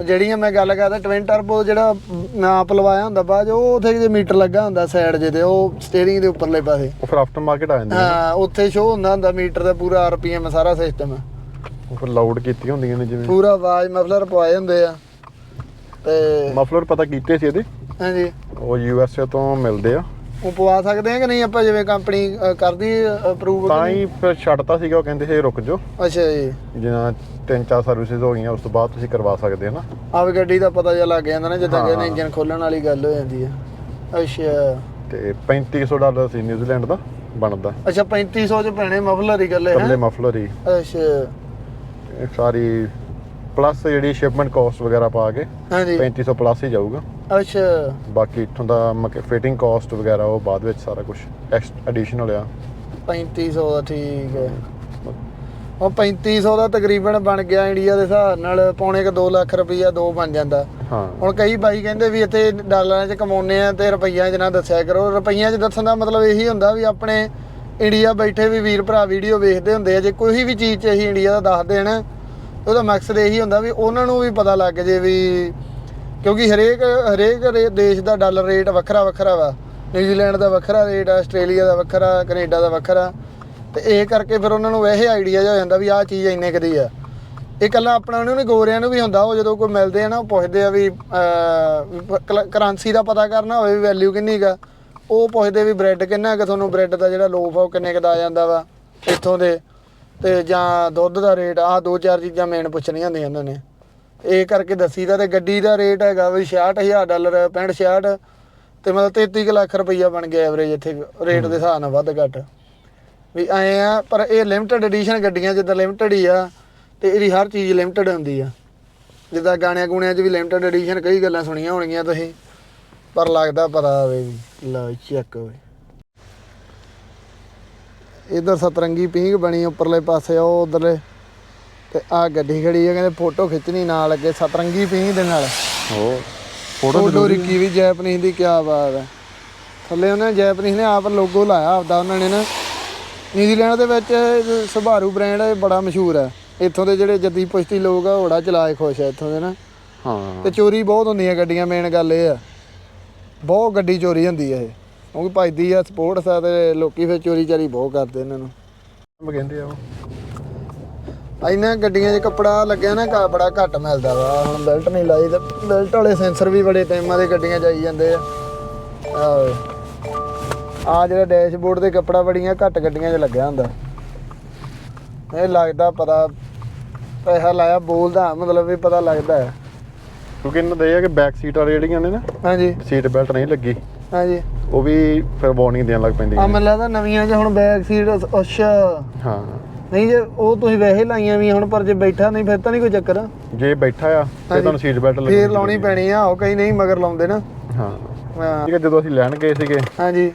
ਜਿਹੜੀਆਂ ਮੈਂ ਗੱਲ ਕਰਦਾ ਟਵਿਨ ਟਰਬੋ ਜਿਹੜਾ ਨਾਪ ਲਵਾਇਆ ਹੁੰਦਾ ਬਾਅਦ ਉਹ ਉਥੇ ਜੇ ਮੀਟਰ ਲੱਗਾ ਹੁੰਦਾ ਸਾਈਡ ਜੇ ਤੇ ਉਹ ਸਟੀਅਰਿੰਗ ਦੇ ਉੱਪਰਲੇ ਪਾਸੇ। ਉਹ ਫਿਰ ਆਫਟਰ ਮਾਰਕੀਟ ਆ ਜਾਂਦੀ ਹੈ ਉੱਥੇ ਸ਼ੋ ਹੁੰਦਾ ਹੁੰਦਾ ਮੀਟਰ ਦਾ ਪੂਰਾ ਆਰਪੀਐਮ ਸਾਰਾ ਸਿਸਟਮ ਉਹ ਫਿਰ ਲਾਊਡ ਕੀਤੀਆਂ ਹੁੰਦੀਆਂ ਨੇ ਜਿਵੇਂ। ਪੂਰਾ ਆਵਾਜ਼ ਮਫਲਰ ਪਵਾਏ ਹੁੰਦੇ ਆ। ਤੇ ਮਫਲਰ ਪਤਾ ਕੀਤੇ ਸੀ ਇਹਦੇ? ਹਾਂਜੀ। ਉਹ ਯੂਐਸਏ ਤੋਂ ਮਿਲਦੇ ਆ। ਉਹ ਪਵਾ ਸਕਦੇ ਆ ਕਿ ਨਹੀਂ? ਆਪਾਂ ਜਿਵੇਂ ਕੰਪਨੀ ਕਰਦੀ ਅਪਰੂਵ ਤਾਂ ਹੀ ਫਿਰ ਛੱਡਤਾ ਸੀਗਾ ਉਹ ਕਹਿੰਦੇ ਸੀ ਰੁਕ ਜਾਓ। ਅੱਛਾ ਜੀ। ਜਿਵੇਂ ਤਿੰਨ ਚਾਰ ਸਰਵਿਸਿਜ਼ ਹੋ ਗਈਆਂ ਉਸ ਤੋਂ ਬਾਅਦ ਤੁਸੀਂ ਕਰਵਾ ਸਕਦੇ ਹੋ ਨਾ। ਵੀ ਗੱਡੀ ਦਾ ਪਤਾ ਜਿਹਾ ਲੱਗ ਜਾਂਦਾ ਨਾ ਜਿੱਦਾਂ ਹਾਂ। ਕਿ ਇੰਜਨ ਖੋਲਣ ਵਾਲੀ ਗੱਲ ਹੋ ਜਾਂਦੀ ਆ। ਅੱਛਾ। ਤੇ 3500 ਡਾਲਰ ਸੀ ਨਿਊਜ਼ੀਲੈਂਡ ਦਾ ਬਣਦਾ। ਅੱਛਾ 3500 ਚ ਪੈਣੇ ਮਫਲਰ ਹੀ ਗੱਲੇ ਹੈ ਮਫਲਰ ਹੀ? ਅੱਛਾ। ਸਾਰੀ ਪਲੱਸ ਜਿਹੜੀ ਸ਼ਿਪਮੈਂਟ ਕਾਸਟ ਵਗੈਰਾ ਪਾ ਕੇ ਹਾਂਜੀ। 3500 ਪਲੱਸ ਹੀ ਜਾਊਗਾ। ਅੱਛਾ। ਬਾਕੀ ਇੱਥੋਂ ਦਾ ਫਿਟਿੰਗ ਕਾਸਟ ਵਗੈਰਾ ਉਹ ਬਾਅਦ ਵਿੱਚ ਸਾਰਾ ਕੁਝ ਐਡੀਸ਼ਨਲ ਆ। 3500 ਦਾ ਠੀਕ ਹੈ। ਉਹ 3500 ਦਾ ਤਕਰੀਬਨ ਬਣ ਗਿਆ ਇੰਡੀਆ ਦੇ ਹਿਸਾਬ ਨਾਲ ਪੌਣੇ ਕ 2 ਲੱਖ ਰੁਪਈਆ ਦੋ ਬਣ ਜਾਂਦਾ। ਹਾਂ। ਹੁਣ ਕਈ ਬਾਈ ਕਹਿੰਦੇ ਵੀ ਇੱਥੇ ਡਾਲਰਾਂ 'ਚ ਕਮਾਉਨੇ ਆ ਤੇ ਰੁਪਈਆਂ 'ਚ ਨਾ ਦੱਸਿਆ ਕਰੋ। ਰੁਪਈਆਂ 'ਚ ਦੱਸਣ ਦਾ ਮਤਲਬ ਇਹੀ ਹੁੰਦਾ ਵੀ ਆਪਣੇ ਇੰਡੀਆ ਬੈਠੇ ਵੀ ਵੀਰ ਭਰਾ ਵੀਡੀਓ ਵੇਖਦੇ ਹੁੰਦੇ ਆ। ਜੇ ਕੋਈ ਵੀ ਚੀਜ਼ 'ਚ ਅਸੀਂ ਇੰਡੀਆ ਦਾ ਦੱਸ ਦੇਣ ਉਹਦਾ ਮਕਸਦ ਇਹੀ ਹੁੰਦਾ ਵੀ ਉਹਨਾਂ ਨੂੰ ਵੀ ਪਤਾ ਲੱਗ ਜੇ ਵੀ ਕਿਉਂਕਿ ਹਰੇਕ ਹਰੇਕ ਰੇ- ਦੇਸ਼ ਦਾ ਡਾਲਰ ਰੇਟ ਵੱਖਰਾ ਵੱਖਰਾ ਵਾ। ਨਿਊਜ਼ੀਲੈਂਡ ਦਾ ਵੱਖਰਾ ਰੇਟ ਆ, ਆਸਟ੍ਰੇਲੀਆ ਦਾ ਵੱਖਰਾ, ਕੈਨੇਡਾ ਦਾ ਵੱਖਰਾ। ਤੇ ਇਹ ਕਰਕੇ ਫਿਰ ਉਹਨਾਂ ਨੂੰ ਇਹ ਆਈਡੀਆ ਜਿਹਾ ਹੋ ਜਾਂਦਾ ਵੀ ਆਹ ਚੀਜ਼ ਇੰਨੇ ਕੁ ਦੀ ਆ। ਇਹ ਕੱਲਾ ਆਪਣਾ ਉਹਨੂੰ ਨਹੀਂ, ਗੋਰਿਆਂ ਨੂੰ ਵੀ ਹੁੰਦਾ, ਉਹ ਜਦੋਂ ਕੋਈ ਮਿਲਦੇ ਆ ਨਾ, ਉਹ ਪੁੱਛਦੇ ਆ ਵੀ ਕਰੰਸੀ ਦਾ ਪਤਾ ਕਰਨਾ ਹੋਵੇ ਵੀ ਵੈਲਿਊ ਕਿੰਨੀ ਗਾ ਉਹ ਪੁੱਛਦੇ ਵੀ ਬ੍ਰੈਡ ਕਿੰਨਾ ਕਿ, ਤੁਹਾਨੂੰ ਬ੍ਰੈਡ ਦਾ ਜਿਹੜਾ ਲੋਫ ਆ, ਉਹ ਕਿੰਨੇ ਕੁ ਦਾ ਆ ਜਾਂਦਾ ਵਾ, ਇੱਥੋਂ ਦੇ। ਤੇ ਜਾਂ ਦੁੱਧ ਦਾ ਰੇਟ, ਆਹ ਦੋ ਚਾਰ ਚੀਜ਼ਾਂ ਮੇਨ ਪੁੱਛਣੀਆਂ ਹੁੰਦੀਆਂ ਉਹਨਾਂ ਨੇ। ਇਹ ਕਰਕੇ ਦੱਸੀਦਾ ਤੇ ਗੱਡੀ ਦਾ ਰੇਟ ਹੈਗਾ ਵੀ 66000 ਡਾਲਰ 65 66 ਤੇ ਮਤਲਬ 33 ਕੁ ਲੱਖ ਰੁਪਈਆ ਬਣ ਗਿਆ ਐਵਰੇਜ ਇੱਥੇ ਰੇਟ ਦੇ ਹਿਸਾਬ ਨਾਲ ਵੱਧ ਘੱਟ। ਵੀ ਐ ਆ, ਪਰ ਇਹ ਲਿਮਟਿਡ ਐਡੀਸ਼ਨ ਗੱਡੀਆਂ ਜਿੱਦਾਂ ਲਿਮਟਿਡ ਹੀ ਆ ਤੇ ਇਹਦੀ ਹਰ ਚੀਜ਼ ਲਿਮਟਿਡ ਹੁੰਦੀ ਆ। ਜਿੱਦਾਂ ਗਾਣਿਆਂ ਗੁਣਿਆਂ 'ਚ ਵੀ ਲਿਮਟਿਡ ਐਡੀਸ਼ਨ ਕਈ ਗੱਲਾਂ ਸੁਣੀਆਂ ਹੋਣਗੀਆਂ ਤੁਸੀਂ, ਪਰ ਲੱਗਦਾ ਪਤਾ ਹੋਵੇ ਵੀ, ਲਓ ਚੈੱਕ ਹੋਵੇ ਇਧਰ ਸਤਰੰਗੀ ਪੀਂਘ ਬਣੀ ਉੱਪਰਲੇ ਪਾਸੇ, ਉਹ ਉਧਰਲੇ ਤੇ ਆ ਗੱਡੀ ਖੜੀ ਆ ਕਹਿੰਦੇ ਫੋਟੋ ਖਿੱਚਣੀ ਨਾਲ ਲੱਗੇ ਸਤਰੰਗੀ ਪੀਂਘ ਦੇ ਨਾਲ। ਉਹ ਫੋਟੋ ਫੋਟੋ ਰਿੱਕੀ ਵੀ ਜੈਪਨੀਜ਼ ਦੀ ਕੀ ਬਾਤ ਹੈ ਥੱਲੇ ਉਹਨੇ ਜੈਪਨੀਜ਼ ਨੇ ਆਪ ਲੋਗੋ ਲਾਇਆ ਆਪਦਾ ਉਹਨਾਂ ਨੇ ਨਾ। ਨਿਊਜ਼ੀਲੈਂਡ ਦੇ ਵਿੱਚ ਸੁਭਾਰੂ ਬ੍ਰਾਂਡ ਬੜਾ ਮਸ਼ਹੂਰ ਹੈ ਇੱਥੋਂ ਦੇ ਜਿਹੜੇ ਜੱਦੀ ਪੁਸ਼ਤੀ ਲੋਕ ਆ ਘੋੜਾ ਚਲਾ ਕੇ ਖੁਸ਼ ਆ ਇੱਥੋਂ ਦੇ ਨਾ। ਹਾਂ। ਤੇ ਚੋਰੀ ਬਹੁਤ ਹੁੰਦੀਆਂ ਗੱਡੀਆਂ ਮੇਨ ਗੱਲ ਇਹ ਆ। ਬਹੁਤ ਗੱਡੀ ਚੋਰੀ ਹੁੰਦੀ ਆ ਇਹ। ਕਿਉਂਕਿ ਭਜਦੀ ਆ ਸਪੋਰਟਸ ਆ ਤੇ ਲੋਕੀ ਫਿਰ ਚੋਰੀ ਚਾਰੀ ਬਹੁਤ ਕਰਦੇ ਇਹਨਾਂ ਨੂੰ। ਮੈਂ ਕਹਿੰਦੇ ਆ ਉਹ। ਇਹਨਾਂ ਗੱਡੀਆਂ 'ਚ ਕੱਪੜਾ ਲੱਗਿਆ ਨਾ ਕਾ ਬੜਾ ਘੱਟ ਮਿਲਦਾ ਵਾ। ਹੁਣ ਬੈਲਟ ਨਹੀਂ ਲਾਈ ਤੇ ਬੈਲਟ ਵਾਲੇ ਸੈਂਸਰ ਵੀ ਬੜੇ ਟਾਈਮਾਂ ਦੇ ਗੱਡੀਆਂ 'ਚ ਆਈ ਜਾਂਦੇ ਆ। ਆ ਜਿਹੜਾ ਡੈਸ਼ਬੋਰਡ ਤੇ ਕੱਪੜਾ ਬੜੀਆਂ ਘੱਟ ਗੱਡੀਆਂ 'ਚ ਲੱਗਿਆ ਹੁੰਦਾ। ਇਹ ਲੱਗਦਾ ਪਤਾ ਪੈਸਾ ਲਾਇਆ ਬੋਲਦਾ ਮਤਲਬ ਵੀ ਪਤਾ ਲੱਗਦਾ ਹੈ। ਕਿਉਂਕਿ ਇਹਨਾਂ ਦਾ ਇਹ ਆ ਕਿ ਬੈਕ ਸੀਟ ਵਾਲੀ ਜਿਹੜੀਆਂ ਨੇ ਨਾ ਹਾਂਜੀ। ਸੀਟ ਬੈਲਟ ਨਹੀਂ ਲੱਗੀ। ਹਾਂਜੀ। ਉਹ ਵੀ ਫਿਰ ਵਾਰਨਿੰਗ ਦੇਣ ਲੱਗ ਪੈਂਦੀ ਆ ਹੈ ਮੈਨੂੰ ਲੱਗਦਾ ਨਵੀਆਂ 'ਚ ਹੁਣ ਬੈਕ ਸੀਟ ਅੱਛਾ। ਹਾਂ। ਨਹੀਂ ਜੇ ਉਹ ਤੁਸੀਂ ਵੈਸੇ ਲਾਈਆਂ ਵੀ ਹੁਣ ਪਰ ਜੇ ਬੈਠਾ ਨਹੀਂ ਫਿਰ ਤਾਂ ਨਹੀਂ ਕੋਈ ਚੱਕਰ। ਜੇ ਬੈਠਾ ਆ ਤੇ ਤੁਹਾਨੂੰ ਸੀਟ ਬੈਲਟ ਲੱਗਣੀ ਫੇਰ ਲਾਉਣੀ ਪੈਣੀ ਆ ਉਹ ਕਈ ਨਹੀਂ ਮਗਰ ਲਾਉਂਦੇ ਨਾ। ਹਾਂ। ਠੀਕ ਹੈ ਜਦੋਂ ਅਸੀਂ ਲੈਣ ਗਏ ਸੀਗੇ ਹਾਂਜੀ।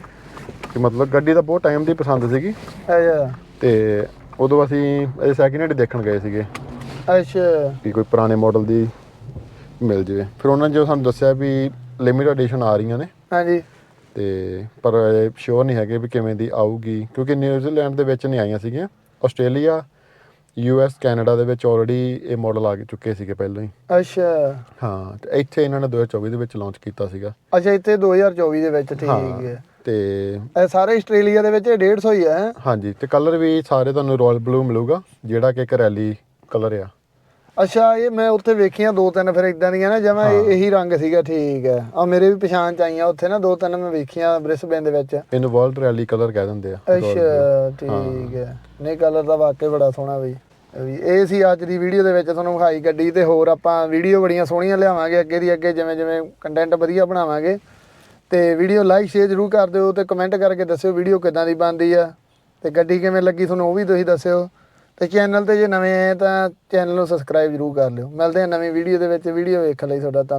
ਕਿ ਮਤਲਬ ਗੱਡੀ ਦਾ ਬਹੁਤ ਟਾਈਮ ਦੀ ਪਸੰਦ ਸੀਗੀ। ਅੱਛਾ। ਤੇ ਉਦੋਂ ਅਸੀਂ ਇਹ ਸੈਕਿੰਡ ਹੈਂਡ ਦੇਖਣ ਗਏ ਸੀਗੇ। ਅੱਛਾ। ਵੀ ਕੋਈ ਪੁਰਾਣੇ ਮਾਡਲ ਦੀ ਮਿਲ ਜਾਵੇ। ਫਿਰ ਉਹਨਾਂ ਨੇ ਜੋ ਸਾਨੂੰ ਦੱਸਿਆ ਵੀ ਲਿਮਿਟਡ ਐਡੀਸ਼ਨ ਆ ਰਹੀਆਂ ਨੇ ਹਾਂਜੀ। ਤੇ ਪਰ ਸ਼ੋਰ ਨਹੀਂ ਹੈਗੇ ਵੀ ਕਿਵੇਂ ਦੀ ਆਊਗੀ ਕਿਉਂਕਿ ਨਿਊਜ਼ੀਲੈਂਡ ਦੇ ਵਿੱਚ ਨਹੀਂ ਆਈਆਂ ਸੀਗੀਆਂ। ਆਸਟ੍ਰੇਲੀਆ ਯੂਐਸ ਕੈਨੇਡਾ ਦੇ ਵਿੱਚ ਆਲਰੇਡੀ ਇਹ ਮਾਡਲ ਆ ਚੁੱਕੇ ਸੀਗੇ ਪਹਿਲਾਂ ਹੀ। ਅੱਛਾ। ਹਾਂ ਤੇ ਇੱਥੇ ਇਹਨਾਂ ਨੇ 2024 ਦੇ ਵਿੱਚ ਲਾਂਚ ਕੀਤਾ ਸੀਗਾ। ਅੱਛਾ ਇੱਥੇ 2024 ਦੇ ਵਿੱਚ ਠੀਕ ਹਾਂ ਤੇ ਇਹ ਸਾਰੇ ਆਸਟ੍ਰੇਲੀਆ ਦੇ ਵਿੱਚ ਇਹ 150 ਹੀ ਹੈ। ਹਾਂਜੀ ਤੇ ਕਲਰ ਵੀ ਸਾਰੇ ਤੁਹਾਨੂੰ ਰਾਇਲ ਬਲੂ ਮਿਲੂਗਾ ਜਿਹੜਾ ਕਿ ਇੱਕ ਰੈਲੀ ਕਲਰ ਆ। ਅੱਛਾ ਇਹ ਮੈਂ ਉੱਥੇ ਵੇਖੀਆਂ ਦੋ ਤਿੰਨ ਫਿਰ ਇਦਾਂ ਦੀਆਂ ਨਾ ਜਮਾ ਇਹੀ ਰੰਗ ਸੀਗਾ ਠੀਕ ਹੈ। ਆ ਮੇਰੇ ਵੀ ਪਛਾਣ ਚ ਆਈਆਂ ਉੱਥੇ ਨਾ ਦੋ ਤਿੰਨ ਮੈਂ ਵੇਖੀਆਂ ਬ੍ਰਿਸਬੇਨ ਦੇ ਵਿੱਚ। ਇਹਨੂੰ ਵਰਲਡ ਰੈਲੀ ਕਲਰ ਕਹਿ ਦਿੰਦੇ ਆ ਅੱਛਾ ਠੀਕ ਹੈ। ਨਹੀਂ ਕਲਰ ਤਾਂ ਵਾਕਈ ਬੜਾ ਸੋਹਣਾ ਬਈ। ਵੀ ਇਹ ਸੀ ਅੱਜ ਦੀ ਵੀਡੀਓ ਦੇ ਵਿੱਚ ਤੁਹਾਨੂੰ ਵਿਖਾਈ ਗੱਡੀ ਤੇ ਹੋਰ ਆਪਾਂ ਵੀਡੀਓ ਬੜੀਆਂ ਸੋਹਣੀਆਂ ਲਿਆਵਾਂਗੇ ਅੱਗੇ ਦੀ ਅੱਗੇ ਜਿਵੇਂ ਜਿਵੇਂ ਕੰਟੈਂਟ ਵਧੀਆ ਬਣਾਵਾਂਗੇ। ਤੇ ਵੀਡੀਓ ਲਾਈਕ ਸ਼ੇਅਰ ਜ਼ਰੂਰ ਕਰ ਦਿਓ ਤੇ ਕਮੈਂਟ ਕਰਕੇ ਦੱਸਿਓ ਵੀਡੀਓ ਕਿਦਾਂ ਦੀ ਬਣਦੀ ਆ। ਤੇ ਗੱਡੀ ਕਿਵੇਂ ਲੱਗੀ ਤੁਹਾਨੂੰ ਉਹ ਵੀ ਤੁਸੀਂ ਦੱਸਿਓ। ਤੇ ਚੈਨਲ ਤੇ ਜੇ ਨਵੇਂ ਆਏ ਤਾਂ ਚੈਨਲ ਨੂੰ ਸਬਸਕ੍ਰਾਈਬ ਜ਼ਰੂਰ ਕਰ ਲਿਓ। ਮਿਲਦੇ ਹਾਂ ਨਵੀਂ ਵੀਡੀਓ ਦੇ ਵਿੱਚ। ਵੀਡੀਓ ਵੇਖਣ ਲਈ ਤੁਹਾਡਾ ਧੰਨਵਾਦ।